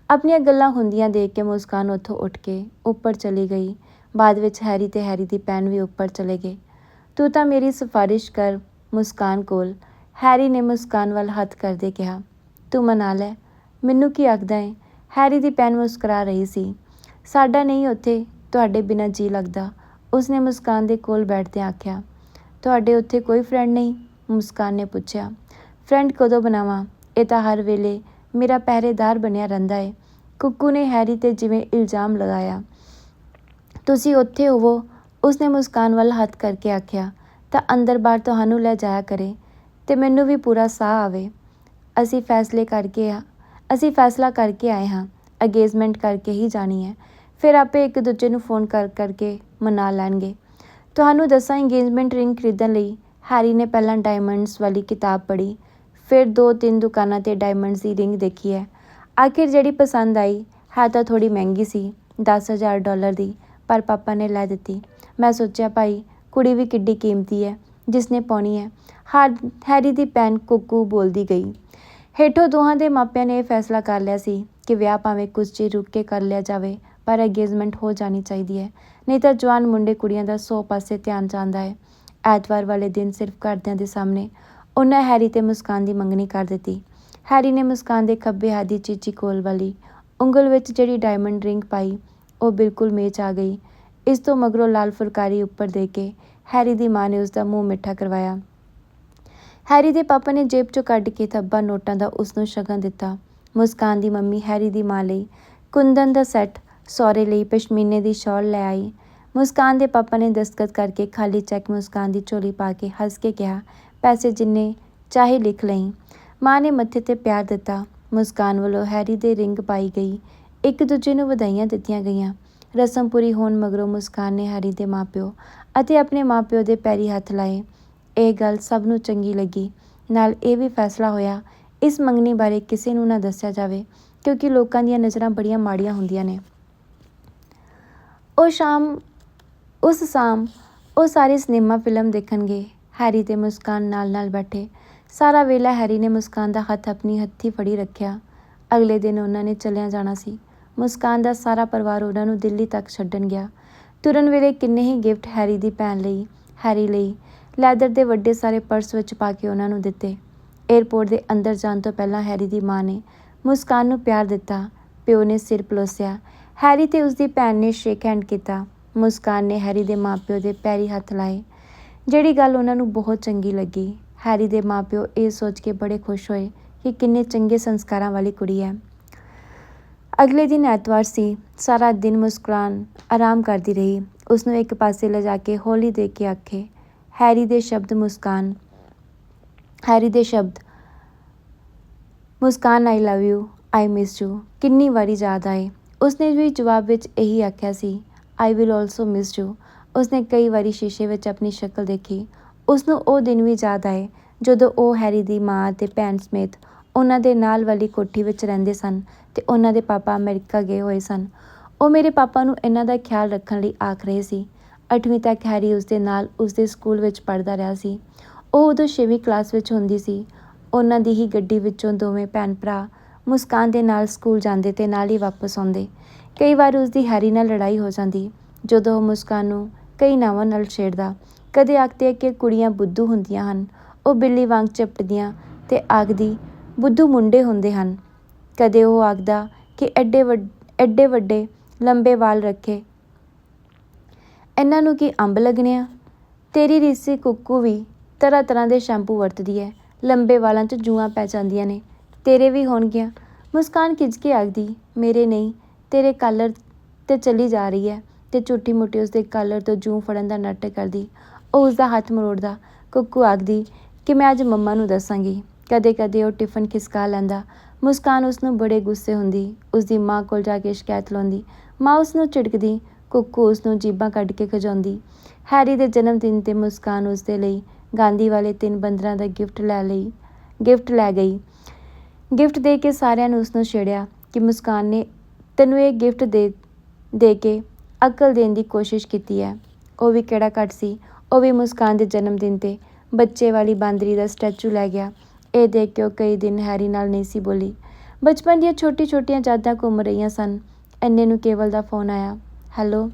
ਆਪਣੀਆਂ ਗੱਲਾਂ ਹੁੰਦੀਆਂ ਦੇਖ ਕੇ ਮੁਸਕਾਨ ਉੱਥੋਂ ਉੱਠ ਕੇ ਉੱਪਰ ਚਲੀ ਗਈ। ਬਾਅਦ ਵਿੱਚ ਹੈਰੀ ਤੇ ਹੈਰੀ ਦੀ ਭੈਣ ਵੀ ਉੱਪਰ ਚਲੇ ਗਏ। ਤੂੰ ਤਾਂ ਮੇਰੀ ਸਿਫਾਰਿਸ਼ ਕਰ ਮੁਸਕਾਨ ਕੋਲ, ਹੈਰੀ ਨੇ ਮੁਸਕਾਨ ਵੱਲ ਹੱਥ ਕਰਦੇ ਕਿਹਾ। ਤੂੰ ਮਨਾ ਲੈ, ਮੈਨੂੰ ਕੀ ਆਖਦਾ ਏ? ਹੈਰੀ ਦੀ ਭੈਣ ਮੁਸਕਰਾ ਰਹੀ ਸੀ। ਸਾਡਾ ਨਹੀਂ ਉੱਥੇ, ਤੁਹਾਡੇ ਬਿਨਾਂ ਜੀ ਲੱਗਦਾ। ਉਸਨੇ ਮੁਸਕਾਨ ਦੇ ਕੋਲ ਬੈਠਦੇ ਆਖਿਆ, ਤੁਹਾਡੇ ਉੱਥੇ ਕੋਈ ਫਰੈਂਡ ਨਹੀਂ? ਮੁਸਕਾਨ ਨੇ ਪੁੱਛਿਆ ਫਰੈਂਡ ਕਦੋਂ ਬਣਾਵਾਂ? ਇਹ ਤਾਂ ਹਰ ਵੇਲੇ ਮੇਰਾ ਪਹਿਰੇਦਾਰ ਬਣਿਆ ਰਹਿੰਦਾ ਹੈ ਕੁੱਕੂ ਨੇ ਹੈਰੀ ਤੇ ਜਿਵੇਂ ਇਲਜ਼ਾਮ ਲਗਾਇਆ, ਤੁਸੀਂ ਉੱਥੇ ਹੋਵੋ। ਉਸਨੇ ਮੁਸਕਾਨ ਵੱਲ ਹੱਥ ਕਰਕੇ ਆਖਿਆ, ਤਾਂ ਅੰਦਰ ਬਾਹਰ ਤੁਹਾਨੂੰ ਲੈ ਜਾਇਆ ਕਰੇ ਤੇ ਮੈਨੂੰ ਵੀ ਪੂਰਾ ਸਾਹ ਆਵੇ। ਅਸੀਂ ਫੈਸਲੇ ਕਰਕੇ ਆ, ਅਸੀਂ ਫੈਸਲਾ ਕਰਕੇ ਆਏ ਹਾਂ ਅਗੇਜਮੈਂਟ ਕਰਕੇ ਹੀ ਜਾਣੀ ਹੈ। ਫਿਰ ਆਪੇ ਇੱਕ ਦੂਜੇ ਨੂੰ ਫੋਨ ਕਰ ਕਰਕੇ ਮਨਾ ਲੈਣਗੇ। ਤੁਹਾਨੂੰ ਦੱਸਾਂ ਇੰਗੇਜਮੈਂਟ ਰਿੰਗ ਖਰੀਦਣ ਲਈ ਹੈਰੀ ਨੇ ਪਹਿਲਾਂ ਡਾਇਮੰਡਸ ਵਾਲੀ ਕਿਤਾਬ ਪੜ੍ਹੀ, ਫਿਰ ਦੋ ਤਿੰਨ ਦੁਕਾਨਾਂ ਤੇ ਡਾਇਮੰਡਸ ਦੀ ਰਿੰਗ ਦੇਖੀ ਹੈ। ਆਖਿਰ ਜਿਹੜੀ ਪਸੰਦ ਆਈ, ਹੈ ਤਾਂ ਥੋੜੀ ਮਹਿੰਗੀ ਸੀ 10000 ਡਾਲਰ ਦੀ, ਪਰ ਪਾਪਾ ਨੇ ਲੈ ਦਿੱਤੀ। ਮੈਂ ਸੋਚਿਆ, ਭਾਈ, ਕੁੜੀ ਵੀ ਕਿੱਡੀ ਕੀਮਤੀ ਹੈ ਜਿਸ ਨੇ ਪਾਉਣੀ ਹੈ। ਹਾਰ ਹੈਰੀ ਦੀ ਭੈਣ ਕੁੱਕੂ ਬੋਲਦੀ ਗਈ। ਹੇਠੋਂ ਦੋਹਾਂ ਦੇ ਮਾਪਿਆਂ ਨੇ ਇਹ ਫੈਸਲਾ ਕਰ ਲਿਆ ਸੀ ਕਿ ਵਿਆਹ ਭਾਵੇਂ ਕੁਝ ਚਿਰ ਰੁਕ ਕੇ ਕਰ ਲਿਆ ਜਾਵੇ ਪਰ ਅੰਗੇਜਮੈਂਟ ਹੋ ਜਾਣੀ ਚਾਹੀਦੀ ਹੈ। ਨਹੀਂ ਤਾਂ ਜਵਾਨ ਮੁੰਡੇ ਕੁੜੀਆਂ ਦਾ ਸੌ ਪਾਸੇ ਧਿਆਨ ਜਾਂਦਾ ਹੈ। ਐਤਵਾਰ ਵਾਲੇ ਦਿਨ ਸਿਰਫ ਘਰਦਿਆਂ ਦੇ ਸਾਹਮਣੇ ਉਹਨਾਂ ਹੈਰੀ ਤੇ ਮੁਸਕਾਨ ਦੀ ਮੰਗਣੀ ਕਰ ਦਿੱਤੀ। ਹੈਰੀ ਨੇ ਮੁਸਕਾਨ ਦੇ ਖੱਬੇ ਹੱਥ ਦੀ ਚੀਚੀ ਕੋਲ ਵਾਲੀ ਉਂਗਲ ਵਿੱਚ ਜਿਹੜੀ ਡਾਇਮੰਡ ਰਿੰਗ ਪਾਈ, ਉਹ ਬਿਲਕੁਲ ਮੇਚ ਆ ਗਈ। ਇਸ ਤੋਂ ਮਗਰੋਂ ਲਾਲ ਫੁਲਕਾਰੀ ਉੱਪਰ ਦੇ ਕੇ ਹੈਰੀ ਦੀ ਮਾਂ ਨੇ ਉਸ ਦਾ ਮੂੰਹ ਮਿੱਠਾ ਕਰਵਾਇਆ। ਹੈਰੀ ਦੇ ਪਾਪਾ ਨੇ ਜੇਬ ਚੋਂ ਕੱਢ ਕੇ ਥੱਬਾ ਨੋਟਾਂ ਦਾ ਉਸ ਨੂੰ ਸ਼ਗਨ ਦਿੱਤਾ। ਮੁਸਕਾਨ ਦੀ ਮੰਮੀ ਹੈਰੀ ਦੀ ਮਾਂ ਲਈ ਕੁੰਦਨ ਦਾ ਸੈੱਟ ਸਹੁਰੇ ਲਈ ਪਸ਼ਮੀਨੇ ਦੀ ਸ਼ਾਲ ਲੈ ਆਈ। ਮੁਸਕਾਨ ਦੇ ਪਾਪਾ ਨੇ ਦਸਤਖਤ ਕਰਕੇ ਖਾਲੀ ਚੈੱਕ ਮੁਸਕਾਨ ਦੀ ਝੋਲੀ ਪਾ ਕੇ ਹੱਸ ਕੇ ਕਿਹਾ, ਪੈਸੇ ਜਿੰਨੇ ਚਾਹੇ ਲਿਖ ਲਈ। ਮਾਂ ਨੇ ਮੱਥੇ ਤੇ ਪਿਆਰ ਦਿੱਤਾ। ਮੁਸਕਾਨ ਵੱਲੋਂ ਹੈਰੀ ਦੇ ਰਿੰਗ ਪਾਈ ਗਈ। ਇੱਕ ਦੂਜੇ ਨੂੰ ਵਧਾਈਆਂ ਦਿੱਤੀਆਂ ਗਈਆਂ। ਰਸਮ ਪੂਰੀ ਹੋਣ ਮਗਰੋਂ ਮੁਸਕਾਨ ਨੇ ਹੈਰੀ ਦੇ ਮਾਪਿਓ ਅਤੇ ਆਪਣੇ ਮਾਪਿਓ ਦੇ ਪੈਰੀ ਹੱਥ ਲਾਏ। ਇਹ ਗੱਲ ਸਭ ਨੂੰ ਚੰਗੀ ਲੱਗੀ। ਨਾਲ ਇਹ ਵੀ ਫੈਸਲਾ ਹੋਇਆ, ਇਸ ਮੰਗਣੀ ਬਾਰੇ ਕਿਸੇ ਨੂੰ ਨਾ ਦੱਸਿਆ ਜਾਵੇ, ਕਿਉਂਕਿ ਲੋਕਾਂ ਦੀਆਂ ਨਜ਼ਰਾਂ ਬੜੀਆਂ ਮਾੜੀਆਂ ਹੁੰਦੀਆਂ ਨੇ। ਉਹ ਸ਼ਾਮ, ਉਸ ਸ਼ਾਮ ਉਹ ਸਾਰੇ ਸਿਨੇਮਾ ਫਿਲਮ ਦੇਖਣਗੇ। ਹੈਰੀ ਤੇ ਮੁਸਕਾਨ ਨਾਲ-ਨਾਲ ਬੈਠੇ। ਸਾਰਾ ਵੇਲਾ ਹੈਰੀ ਨੇ ਮੁਸਕਾਨ ਦਾ ਹੱਥ ਆਪਣੀ ਹੱਥੀ ਫੜੀ ਰੱਖਿਆ। ਅਗਲੇ ਦਿਨ ਉਹਨਾਂ ਨੇ ਚਲਿਆ ਜਾਣਾ ਸੀ। ਮੁਸਕਾਨ ਦਾ ਸਾਰਾ ਪਰਿਵਾਰ ਉਹਨਾਂ ਨੂੰ ਦਿੱਲੀ ਤੱਕ ਛੱਡਣ ਗਿਆ। ਤੁਰਨ ਵੇਲੇ ਕਿੰਨੇ ਹੀ ਗਿਫਟ ਹੈਰੀ ਦੀ ਭੈਣ ਲਈ, ਹੈਰੀ ਲਈ, ਲੈਦਰ ਦੇ ਵੱਡੇ ਸਾਰੇ ਪਰਸ ਵਿੱਚ ਪਾ ਕੇ ਉਹਨਾਂ ਨੂੰ ਦਿੱਤੇ। 에ਅਰਪੋਰਟ ਦੇ ਅੰਦਰ ਜਾਣ ਤੋਂ ਪਹਿਲਾਂ ਹੈਰੀ ਦੀ ਮਾਂ ਨੇ ਮੁਸਕਾਨ ਨੂੰ ਪਿਆਰ ਦਿੱਤਾ। ਪਿਓ ਨੇ ਸਿਰ ਪਲੋਸਿਆ। ਹੈਰੀ ਤੇ ਉਸਦੀ ਭੈਣ ਨੇ ਸ਼ੇਕ ਹੈਂਡ ਕੀਤਾ। ਮੁਸਕਾਨ ਨੇ ਹੈਰੀ ਦੇ ਮਾਪਿਓ ਦੇ ਪੈਰੀ ਹੱਥ ਲਾਏ, ਜਿਹੜੀ ਗੱਲ ਉਹਨਾਂ ਨੂੰ ਬਹੁਤ ਚੰਗੀ ਲੱਗੀ। ਹੈਰੀ ਦੇ ਮਾਪਿਓ ਇਹ ਸੋਚ ਕੇ ਬੜੇ ਖੁਸ਼ ਹੋਏ ਕਿ ਕਿੰਨੇ ਚੰਗੇ ਸੰਸਕਾਰਾਂ ਵਾਲੀ ਕੁੜੀ ਹੈ। ਅਗਲੇ ਦਿਨ ਐਤਵਾਰ ਸੀ, ਸਾਰਾ ਦਿਨ ਮੁਸਕਾਨ ਆਰਾਮ ਕਰਦੀ ਰਹੀ। ਉਸ ਨੂੰ ਇੱਕ ਪਾਸੇ ਲਿਜਾ ਕੇ ਹੌਲੀ ਦੇ ਕੇ ਆਖੇ, ਹੈਰੀ ਦੇ ਸ਼ਬਦ ਮੁਸਕਾਨ, ਹੈਰੀ ਦੇ ਸ਼ਬਦ, Muskan I love you I miss you ਕਿੰਨੀ ਵਾਰੀ ਯਾਦ ਆਏ। ਉਸਨੇ ਵੀ ਜਵਾਬ ਵਿੱਚ ਇਹੀ ਆਖਿਆ ਸੀ I will also miss you ਉਸਨੇ ਕਈ ਵਾਰੀ ਸ਼ੀਸ਼ੇ ਵਿੱਚ ਆਪਣੀ ਸ਼ਕਲ ਦੇਖੀ। ਉਸਨੂੰ ਉਹ ਦਿਨ ਵੀ ਯਾਦ ਆਏ, ਜਦੋਂ ਉਹ ਹੈਰੀ ਦੀ ਮਾਂ ਅਤੇ ਭੈਣ ਸਮੇਤ ਉਹਨਾਂ ਦੇ ਨਾਲ ਵਾਲੀ ਕੋਠੀ ਵਿੱਚ ਰਹਿੰਦੇ ਸਨ ਤੇ ਉਹਨਾਂ ਦੇ ਪਾਪਾ ਅਮਰੀਕਾ ਗਏ ਹੋਏ ਸਨ। ਉਹ ਮੇਰੇ ਪਾਪਾ ਨੂੰ ਇਹਨਾਂ ਦਾ ਖਿਆਲ ਰੱਖਣ ਲਈ ਆਖ ਰਹੇ ਸੀ। 8ਵੀਂ ਤੱਕ ਹੈਰੀ ਉਸਦੇ ਨਾਲ ਉਸਦੇ ਸਕੂਲ ਵਿੱਚ ਪੜ੍ਹਦਾ ਰਿਹਾ ਸੀ। ਉਹ ਉਦੋਂ 6ਵੀਂ ਕਲਾਸ ਵਿੱਚ ਹੁੰਦੀ ਸੀ। ਉਹਨਾਂ ਦੀ ਹੀ ਗੱਡੀ ਵਿੱਚੋਂ ਦੋਵੇਂ ਭੈਣ ਭਰਾ ਮੁਸਕਾਨ ਦੇ ਨਾਲ ਸਕੂਲ ਜਾਂਦੇ ਤੇ ਨਾਲ ਹੀ ਵਾਪਸ ਆਉਂਦੇ। ਕਈ ਵਾਰ ਉਸ ਦੀ ਹੈਰੀ ਨਾਲ ਲੜਾਈ ਹੋ ਜਾਂਦੀ, ਜਦੋਂ ਉਹ ਮੁਸਕਾਨ ਨੂੰ ਕਈ ਨਾਵਾਂ ਨਾਲ ਛੇੜਦਾ। ਕਦੇ ਆਖਦੇ ਕਿ ਕੁੜੀਆਂ ਬੁੱਧੂ ਹੁੰਦੀਆਂ ਹਨ, ਉਹ ਬਿੱਲੀ ਵਾਂਗ ਚਪਟਦੀਆਂ ਤੇ ਆਖਦੀ, ਬੁੱਧੂ ਮੁੰਡੇ ਹੁੰਦੇ ਹਨ। ਕਦੇ ਉਹ ਆਖਦਾ ਕਿ ਐਡੇ ਵੱਡ, ਐਡੇ ਵੱਡੇ ਲੰਬੇ ਵਾਲ ਰੱਖੇ। ਇਹਨਾਂ ਨੂੰ ਕੀ ਅੰਬ ਲੱਗਣੇ ਆ? ਤੇਰੀ ਰੀਸੀ ਕੁੱਕੂ ਵੀ ਤਰ੍ਹਾਂ ਤਰ੍ਹਾਂ ਦੇ ਸ਼ੈਂਪੂ ਵਰਤਦੀ ਹੈ। ਲੰਬੇ ਵਾਲਾਂ 'ਚ ਜੂਆਂ ਪੈ ਜਾਂਦੀਆਂ ਨੇ। ਤੇਰੇ ਵੀ ਹੋਣਗੀਆਂ। ਮੁਸਕਾਨ ਖਿੱਚ ਕੇ ਆਖਦੀ, ਮੇਰੇ ਨਹੀਂ, ਤੇਰੇ ਕਾਲਰ ਤੇ ਚਲੀ ਜਾ ਰਹੀ ਹੈ। ਤੇ ਝੂਠੀ ਮੁੱਠੀ ਉਸਦੇ ਕਾਲਰ ਤੋਂ ਜੂੰ ਫੜਨ ਦਾ ਨਾਟਕ ਕਰਦੀ। ਉਹ ਉਸਦਾ ਹੱਥ ਮਰੋੜਦਾ। ਕੁੱਕੂ ਆਖਦੀ, ਕਿ ਮੈਂ ਅੱਜ ਮੰਮਾ ਨੂੰ ਦੱਸਾਂਗੀ। ਕਦੇ ਕਦੇ ਉਹ ਟਿਫਨ ਖਿਸਕਾ ਲੈਂਦਾ। ਮੁਸਕਾਨ ਉਸ ਨੂੰ ਬੜੇ ਗੁੱਸੇ ਹੁੰਦੀ। ਉਸ ਦੀ ਮਾਂ ਕੋਲ ਜਾ ਕੇ ਸ਼ਿਕਾਇਤ ਲਾਉਂਦੀ। ਮਾਂ ਉਸ ਨੂੰ ਝਿੜਕਦੀ। ਕੁੱਕੂ ਉਸ ਨੂੰ ਜੀਬਾਂ ਕੱਢ ਕੇ ਖਜਾਉਂਦੀ। ਹੈਰੀ ਦੇ ਜਨਮ ਦਿਨ ਤੇ ਮੁਸਕਾਨ ਉਸ ਦੇ ਲਈ ਗਾਂਧੀ ਵਾਲੇ ਤਿੰਨ ਬੰਦਰਾਂ ਦਾ ਗਿਫਟ ਲੈ ਲਈ। ਗਿਫਟ ਲੈ ਗਈ। ਗਿਫਟ ਦੇ ਕੇ ਸਾਰਿਆਂ ਨੂੰ ਉਸ ਨੂੰ ਛੇੜਿਆ ਕਿ ਮੁਸਕਾਨ ਨੇ ਤੈਨੂੰ ਇਹ ਗਿਫਟ ਦੇ ਦੇ ਕੇ ਅਕਲ ਦੇਣ ਦੀ ਕੋਸ਼ਿਸ਼ ਕੀਤੀ ਹੈ। ਉਹ ਵੀ ਕਿਹੜਾ ਘੱਟ ਸੀ। ਉਹ ਵੀ ਮੁਸਕਾਨ ਦੇ ਜਨਮ ਦਿਨ ਤੇ ਬੱਚੇ ਵਾਲੀ ਬਾਂਦਰੀ ਦਾ ਸਟੈਚੂ ਲੈ ਗਿਆ। ਇਹ ਦੇਖ ਕੇ ਉਹ ਕਈ ਦਿਨ ਹੈਰੀ ਨਾਲ ਨਹੀਂ ਸੀ ਬੋਲੀ। ਬਚਪਨ ਦੀਆਂ ਛੋਟੀ ਛੋਟੀਆਂ ਯਾਦਾਂ ਘੁੰਮ ਰਹੀਆਂ ਸਨ। ਐਨੇ ਨੂੰ ਕੇਵਲ ਦਾ ਫੋਨ ਆਇਆ। ਹੈਲੋ,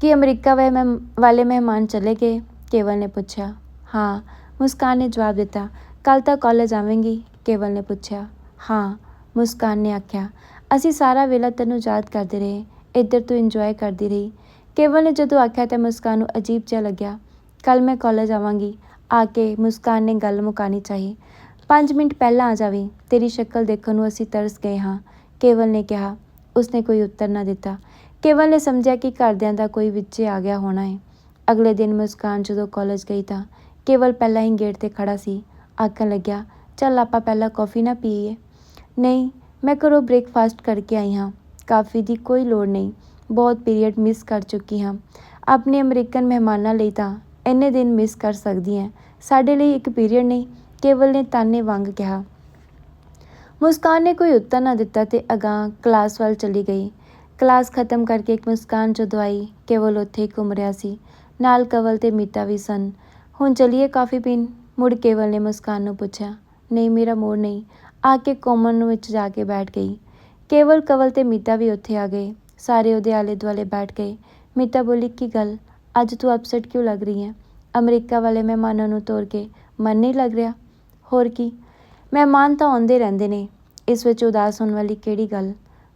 ਕੀ ਅਮਰੀਕਾ ਵੇ ਮੈਂ ਵਾਲੇ ਮਹਿਮਾਨ ਚਲੇ ਗਏ? ਕੇਵਲ ਨੇ ਪੁੱਛਿਆ। ਹਾਂ, ਮੁਸਕਾਨ ਨੇ ਜਵਾਬ ਦਿੱਤਾ। ਕੱਲ ਤੱਕ ਕਾਲਜ ਆਵੇਂਗੀ। ਕੇਵਲ ਨੇ ਪੁੱਛਿਆ, ਹਾਂ, ਮੁਸਕਾਨ ਨੇ ਆਖਿਆ, ਅਸੀਂ ਸਾਰਾ ਵੇਲਾ ਤੈਨੂੰ ਯਾਦ ਕਰਦੇ ਰਹੇ, ਇੱਧਰ ਤੂੰ ਇੰਜੋਏ ਕਰਦੀ ਰਹੀ। ਕੇਵਲ ਨੇ ਜਦੋਂ ਆਖਿਆ ਤਾਂ ਮੁਸਕਾਨ ਨੂੰ ਅਜੀਬ ਜਿਹਾ ਲੱਗਿਆ, ਕੱਲ੍ਹ ਮੈਂ ਕਾਲਜ ਆਵਾਂਗੀ। ਆ ਕੇ ਮੁਸਕਾਨ ਨੇ ਗੱਲ ਮੁਕਾਣੀ ਚਾਹੀ, ਪੰਜ ਮਿੰਟ ਪਹਿਲਾਂ ਆ ਜਾਵੀਂ, ਤੇਰੀ ਸ਼ਕਲ ਦੇਖਣ ਨੂੰ ਅਸੀਂ ਤਰਸ ਗਏ ਹਾਂ। ਕੇਵਲ ਨੇ ਕਿਹਾ, ਉਸਨੇ ਕੋਈ ਉੱਤਰ ਨਾ ਦਿੱਤਾ। ਕੇਵਲ ਨੇ ਸਮਝਿਆ ਕਿ ਘਰਦਿਆਂ ਦਾ ਕੋਈ ਵਿੱਚੇ ਆ ਗਿਆ ਹੋਣਾ ਹੈ ਅਗਲੇ ਦਿਨ ਮੁਸਕਾਨ ਜਦੋਂ ਕਾਲਜ ਗਈ ਤਾਂ ਕੇਵਲ ਪਹਿਲਾਂ ਹੀ ਗੇਟ ਤੇ ਖੜ੍ਹਾ ਸੀ, ਆਖਣ ਲੱਗਿਆ ਚੱਲ ਆਪਾਂ ਪਹਿਲਾਂ ਕੌਫੀ ਨਾ ਪੀਈਏ। ਨਹੀਂ, ਮੈਂ ਘਰੋਂ ਬ੍ਰੇਕਫਾਸਟ ਕਰਕੇ ਆਈ ਹਾਂ। ਕਾਫੀ ਦੀ ਕੋਈ ਲੋੜ ਨਹੀਂ। ਬਹੁਤ ਪੀਰੀਅਡ ਮਿਸ ਕਰ ਚੁੱਕੀ ਹਾਂ। ਆਪਣੇ ਅਮਰੀਕਨ ਮਹਿਮਾਨਾਂ ਲਈ ਤਾਂ ਇੰਨੇ ਦਿਨ ਮਿਸ ਕਰ ਸਕਦੀ ਹਾਂ। ਸਾਡੇ ਲਈ ਇੱਕ ਪੀਰੀਅਡ ਨਹੀਂ, ਕੇਵਲ ਨੇ ਤਾਨੇ ਵਾਂਗ ਕਿਹਾ। ਮੁਸਕਾਨ ਨੇ ਕੋਈ ਉੱਤਰ ਨਾ ਦਿੱਤਾ ਤੇ ਅਗਾਂਹ ਕਲਾਸ ਵੱਲ ਚਲੀ ਗਈ। ਕਲਾਸ ਖਤਮ ਕਰਕੇ ਇੱਕ ਮੁਸਕਾਨ ਜਦੋਂ ਆਈ, ਕੇਵਲ ਉੱਥੇ ਹੀ ਘੁੰਮ ਰਿਹਾ ਸੀ। ਨਾਲ ਕਵਲ ਤੇ ਮੀਤਾ ਵੀ ਸਨ। ਹੁਣ ਚਲੀਏ ਕਾਫੀ ਪੀਣ? ਮੁੜ ਕੇਵਲ ਨੇ ਮੁਸਕਾਨ ਨੂੰ ਪੁੱਛਿਆ। ਨਹੀਂ, ਮੇਰਾ ਮੋੜ ਨਹੀਂ। ਆ ਕੇ ਕੋਮਨ ਵਿੱਚ ਜਾ ਕੇ ਬੈਠ ਗਈ। ਕੇਵਲ ਕਵਲ ਤੇ ਮੀਤਾ ਵੀ ਉੱਥੇ ਆ ਗਏ। ਸਾਰੇ ਉਹਦੇ ਆਲੇ ਦੁਆਲੇ ਬੈਠ ਗਏ। ਮੀਤਾ ਬੋਲੀ, ਕੀ ਗੱਲ? ਅੱਜ ਤੂੰ ਅਪਸੈਟ ਕਿਉਂ ਲੱਗ ਰਹੀ ਹੈ? ਅਮਰੀਕਾ ਵਾਲੇ ਮਹਿਮਾਨਾਂ ਨੂੰ ਤੋਰ ਕੇ ਮਨ ਨਹੀਂ ਲੱਗ ਰਿਹਾ? ਹੋਰ ਕੀ? ਮਹਿਮਾਨ ਤਾਂ ਆਉਂਦੇ ਰਹਿੰਦੇ ਨੇ। ਇਸ ਵਿੱਚ ਉਦਾਸ ਹੋਣ ਵਾਲੀ ਕਿਹੜੀ ਗੱਲ?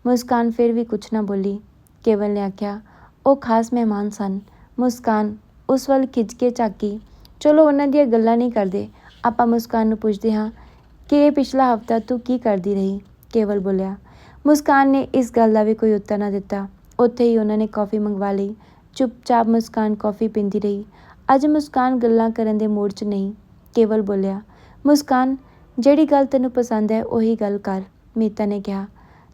ਮੁਸਕਾਨ ਫਿਰ ਵੀ ਕੁਝ ਨਾ ਬੋਲੀ। ਕੇਵਲ ਨੇ ਆਖਿਆ, ਉਹ ਖਾਸ ਮਹਿਮਾਨ ਸਨ। ਮੁਸਕਾਨ ਉਸ ਵੱਲ ਖਿੱਚ ਕੇ ਝਾਕੀ, ਚਲੋ ਉਹਨਾਂ ਦੀਆਂ ਗੱਲਾਂ ਨਹੀਂ ਕਰਦੇ। ਆਪਾਂ ਮੁਸਕਾਨ ਨੂੰ ਪੁੱਛਦੇ ਹਾਂ, ਕਿ ਇਹ ਪਿਛਲਾ ਹਫਤਾ ਤੂੰ ਕੀ ਕਰਦੀ ਰਹੀ? ਕੇਵਲ ਬੋਲਿਆ, ਮੁਸਕਾਨ ਨੇ ਇਸ ਗੱਲ ਦਾ ਵੀ ਕੋਈ ਉੱਤਰ ਨਾ ਦਿੱਤਾ। ਉੱਥੇ ਹੀ ਉਹਨਾਂ ਨੇ ਕੌਫੀ ਮੰਗਵਾ ਲਈ। ਚੁੱਪਚਾਪ ਮੁਸਕਾਨ ਕੌਫੀ ਪੀਂਦੀ ਰਹੀ। ਅੱਜ ਮੁਸਕਾਨ ਗੱਲਾਂ ਕਰਨ ਦੇ ਮੂਡ 'ਚ ਨਹੀਂ। ਕੇਵਲ ਬੋਲਿਆ, ਮੁਸਕਾਨ, ਜਿਹੜੀ ਗੱਲ ਤੈਨੂੰ ਪਸੰਦ ਹੈ, ਉਹੀ ਗੱਲ ਕਰ, ਮੀਤਾ ਨੇ ਕਿਹਾ।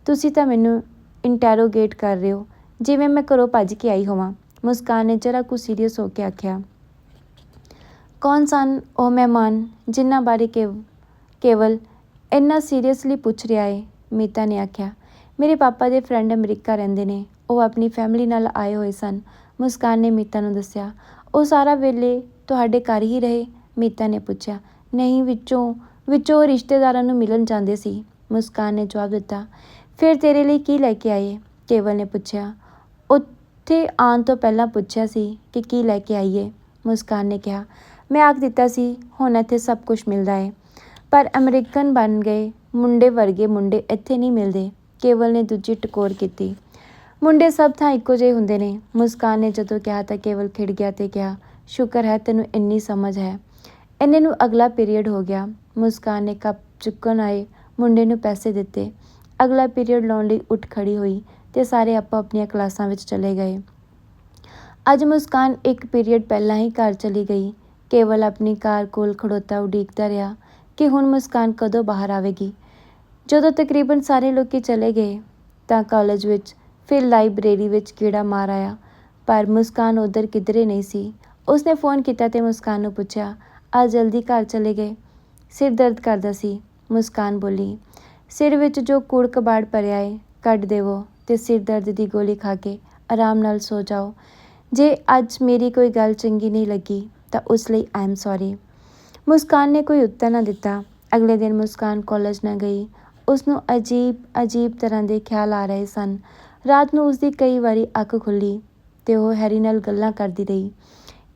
ਤੁਸੀਂ ਤਾਂ ਮੈਨੂੰ ਇੰਟੈਰੋਗੇਟ ਕਰ ਰਹੇ ਹੋ। ਜਿਵੇਂ ਮੈਂ ਘਰੋਂ ਭੱਜ ਕੇ ਆਈ ਹੋਵਾਂ। ਮੁਸਕਾਨ ਨੇ ਜਰਾ ਕੁ ਸੀਰੀਅਸ ਹੋ ਕੇ ਆਖਿਆ। ਕੌਣ ਸਨ ਉਹ ਮਹਿਮਾਨ ਜਿਨ੍ਹਾਂ ਬਾਰੇ ਕੇ ਕੇਵਲ ਇੰਨਾ ਸੀਰੀਅਸਲੀ ਪੁੱਛ ਰਿਹਾ ਏ? ਮੀਤਾ ਨੇ ਆਖਿਆ, ਮੇਰੇ ਪਾਪਾ ਦੇ ਫਰੈਂਡ ਅਮਰੀਕਾ ਰਹਿੰਦੇ ਨੇ। ਉਹ ਆਪਣੀ ਫੈਮਿਲੀ ਨਾਲ ਆਏ ਹੋਏ ਸਨ। ਮੁਸਕਾਨ ਨੇ ਮੀਤਾ ਨੂੰ ਦੱਸਿਆ, ਉਹ ਸਾਰਾ ਵੇਲੇ ਤੁਹਾਡੇ ਘਰ ਹੀ ਰਹੇ? ਮੀਤਾ ਨੇ ਪੁੱਛਿਆ, ਨਹੀਂ, ਵਿੱਚੋਂ ਵਿੱਚੋਂ ਉਹ ਰਿਸ਼ਤੇਦਾਰਾਂ ਨੂੰ ਮਿਲਣ ਜਾਂਦੇ ਸੀ। ਮੁਸਕਾਨ ਨੇ ਜਵਾਬ ਦਿੱਤਾ, ਫਿਰ ਤੇਰੇ ਲਈ ਕੀ ਲੈ ਕੇ ਆਏ ਕੇਵਲ ਨੇ ਪੁੱਛਿਆ, ਉੱਥੇ ਆਉਣ ਤੋਂ ਪਹਿਲਾਂ ਪੁੱਛਿਆ ਸੀ ਕਿ ਕੀ ਲੈ ਕੇ ਆਈਏ? ਮੁਸਕਾਨ ਨੇ ਕਿਹਾ ਮੈਂ ਆਖ ਦਿੱਤਾ ਸੀ, ਹੁਣ ਇੱਥੇ ਸਭ ਕੁਝ ਮਿਲਦਾ ਹੈ ਪਰ ਅਮਰੀਕਨ ਬਣ ਗਏ, ਮੁੰਡੇ ਵਰਗੇ ਮੁੰਡੇ ਇੱਥੇ ਨਹੀਂ ਮਿਲਦੇ, ਕੇਵਲ ਨੇ ਦੂਜੀ ਟਕੋਰ ਕੀਤੀ। ਮੁੰਡੇ ਸਭ ਥਾਂ ਇੱਕੋ ਜਿਹੇ ਹੁੰਦੇ ਨੇ। ਮੁਸਕਾਨ ਨੇ ਜਦੋਂ ਕਿਹਾ ਤਾਂ ਕੇਵਲ ਖਿੜ ਗਿਆ ਤੇ ਕਿਹਾ, ਸ਼ੁਕਰ ਹੈ, ਤੈਨੂੰ ਇੰਨੀ ਸਮਝ ਹੈ। ਇੰਨੇ ਨੂੰ ਅਗਲਾ ਪੀਰੀਅਡ ਹੋ ਗਿਆ ਮੁਸਕਾਨ ਨੇ ਕੱਪ ਚੁੱਕਣ ਆਏ, ਮੁੰਡੇ ਨੂੰ ਪੈਸੇ ਦਿੱਤੇ। ਅਗਲਾ ਪੀਰੀਅਡ ਲਾਉਣ ਲਈ ਉੱਠ ਖੜੀ ਹੋਈ ਤੇ ਸਾਰੇ ਆਪੋ ਆਪਣੀਆਂ ਕਲਾਸਾਂ ਵਿੱਚ ਚਲੇ ਗਏ। ਅੱਜ ਮੁਸਕਾਨ ਇੱਕ ਪੀਰੀਅਡ ਪਹਿਲਾਂ ਹੀ ਘਰ ਚਲੀ ਗਈ। ਕੇਵਲ ਆਪਣੀ ਕਾਰ ਕੋਲ ਖੜੋਤਾ ਉਡੀਕਦਾ ਰਿਹਾ ਕਿ ਹੁਣ ਮੁਸਕਾਨ ਕਦੋਂ ਬਾਹਰ ਆਵੇਗੀ। ਜਦੋਂ ਤਕਰੀਬਨ ਸਾਰੇ ਲੋਕੀ ਚਲੇ ਗਏ, ਤਾਂ ਕਾਲਜ ਵਿੱਚ ਫਿਰ ਲਾਇਬ੍ਰੇਰੀ ਵਿੱਚ ਕੀੜਾ ਮਾਰ ਆਇਆ। ਪਰ ਮੁਸਕਾਨ ਉਧਰ ਕਿਧਰੇ ਨਹੀਂ ਸੀ। ਉਸਨੇ ਫੋਨ ਕੀਤਾ ਤੇ ਮੁਸਕਾਨ ਨੂੰ ਪੁੱਛਿਆ ਆ ਜਲਦੀ ਘਰ ਚਲੇ ਗਏ? ਸਿਰ ਦਰਦ ਕਰਦਾ ਸੀ। ਮੁਸਕਾਨ ਬੋਲੀ, ਸਿਰ ਵਿੱਚ ਜੋ ਕੂੜ ਕਬਾੜ ਭਰਿਆ ਏ, ਕੱਢ ਦੇਵੋ ਤੇ ਸਿਰ ਦਰਦ ਦੀ ਗੋਲੀ ਖਾ ਕੇ ਆਰਾਮ ਨਾਲ ਸੋ ਜਾਓ। ਜੇ ਅੱਜ ਮੇਰੀ ਕੋਈ ਗੱਲ ਚੰਗੀ ਨਹੀਂ ਲੱਗੀ ਤਾਂ ਉਸ ਲਈ ਆਈ ਐਮ ਸੌਰੀ ਮੁਸਕਾਨ ਨੇ ਕੋਈ ਉੱਤਰ ਨਾ ਦਿੱਤਾ। ਅਗਲੇ ਦਿਨ ਮੁਸਕਾਨ ਕਾਲਜ ਨਾ ਗਈ। ਉਸ ਨੂੰ ਅਜੀਬ ਅਜੀਬ ਤਰ੍ਹਾਂ ਦੇ ਖਿਆਲ ਆ ਰਹੇ ਸਨ। ਰਾਤ ਨੂੰ ਉਸ ਦੀ ਕਈ ਵਾਰੀ ਅੱਖ ਖੁੱਲੀ ਤੇ ਉਹ ਹੈਰੀ ਨਾਲ ਗੱਲਾਂ ਕਰਦੀ ਰਹੀ।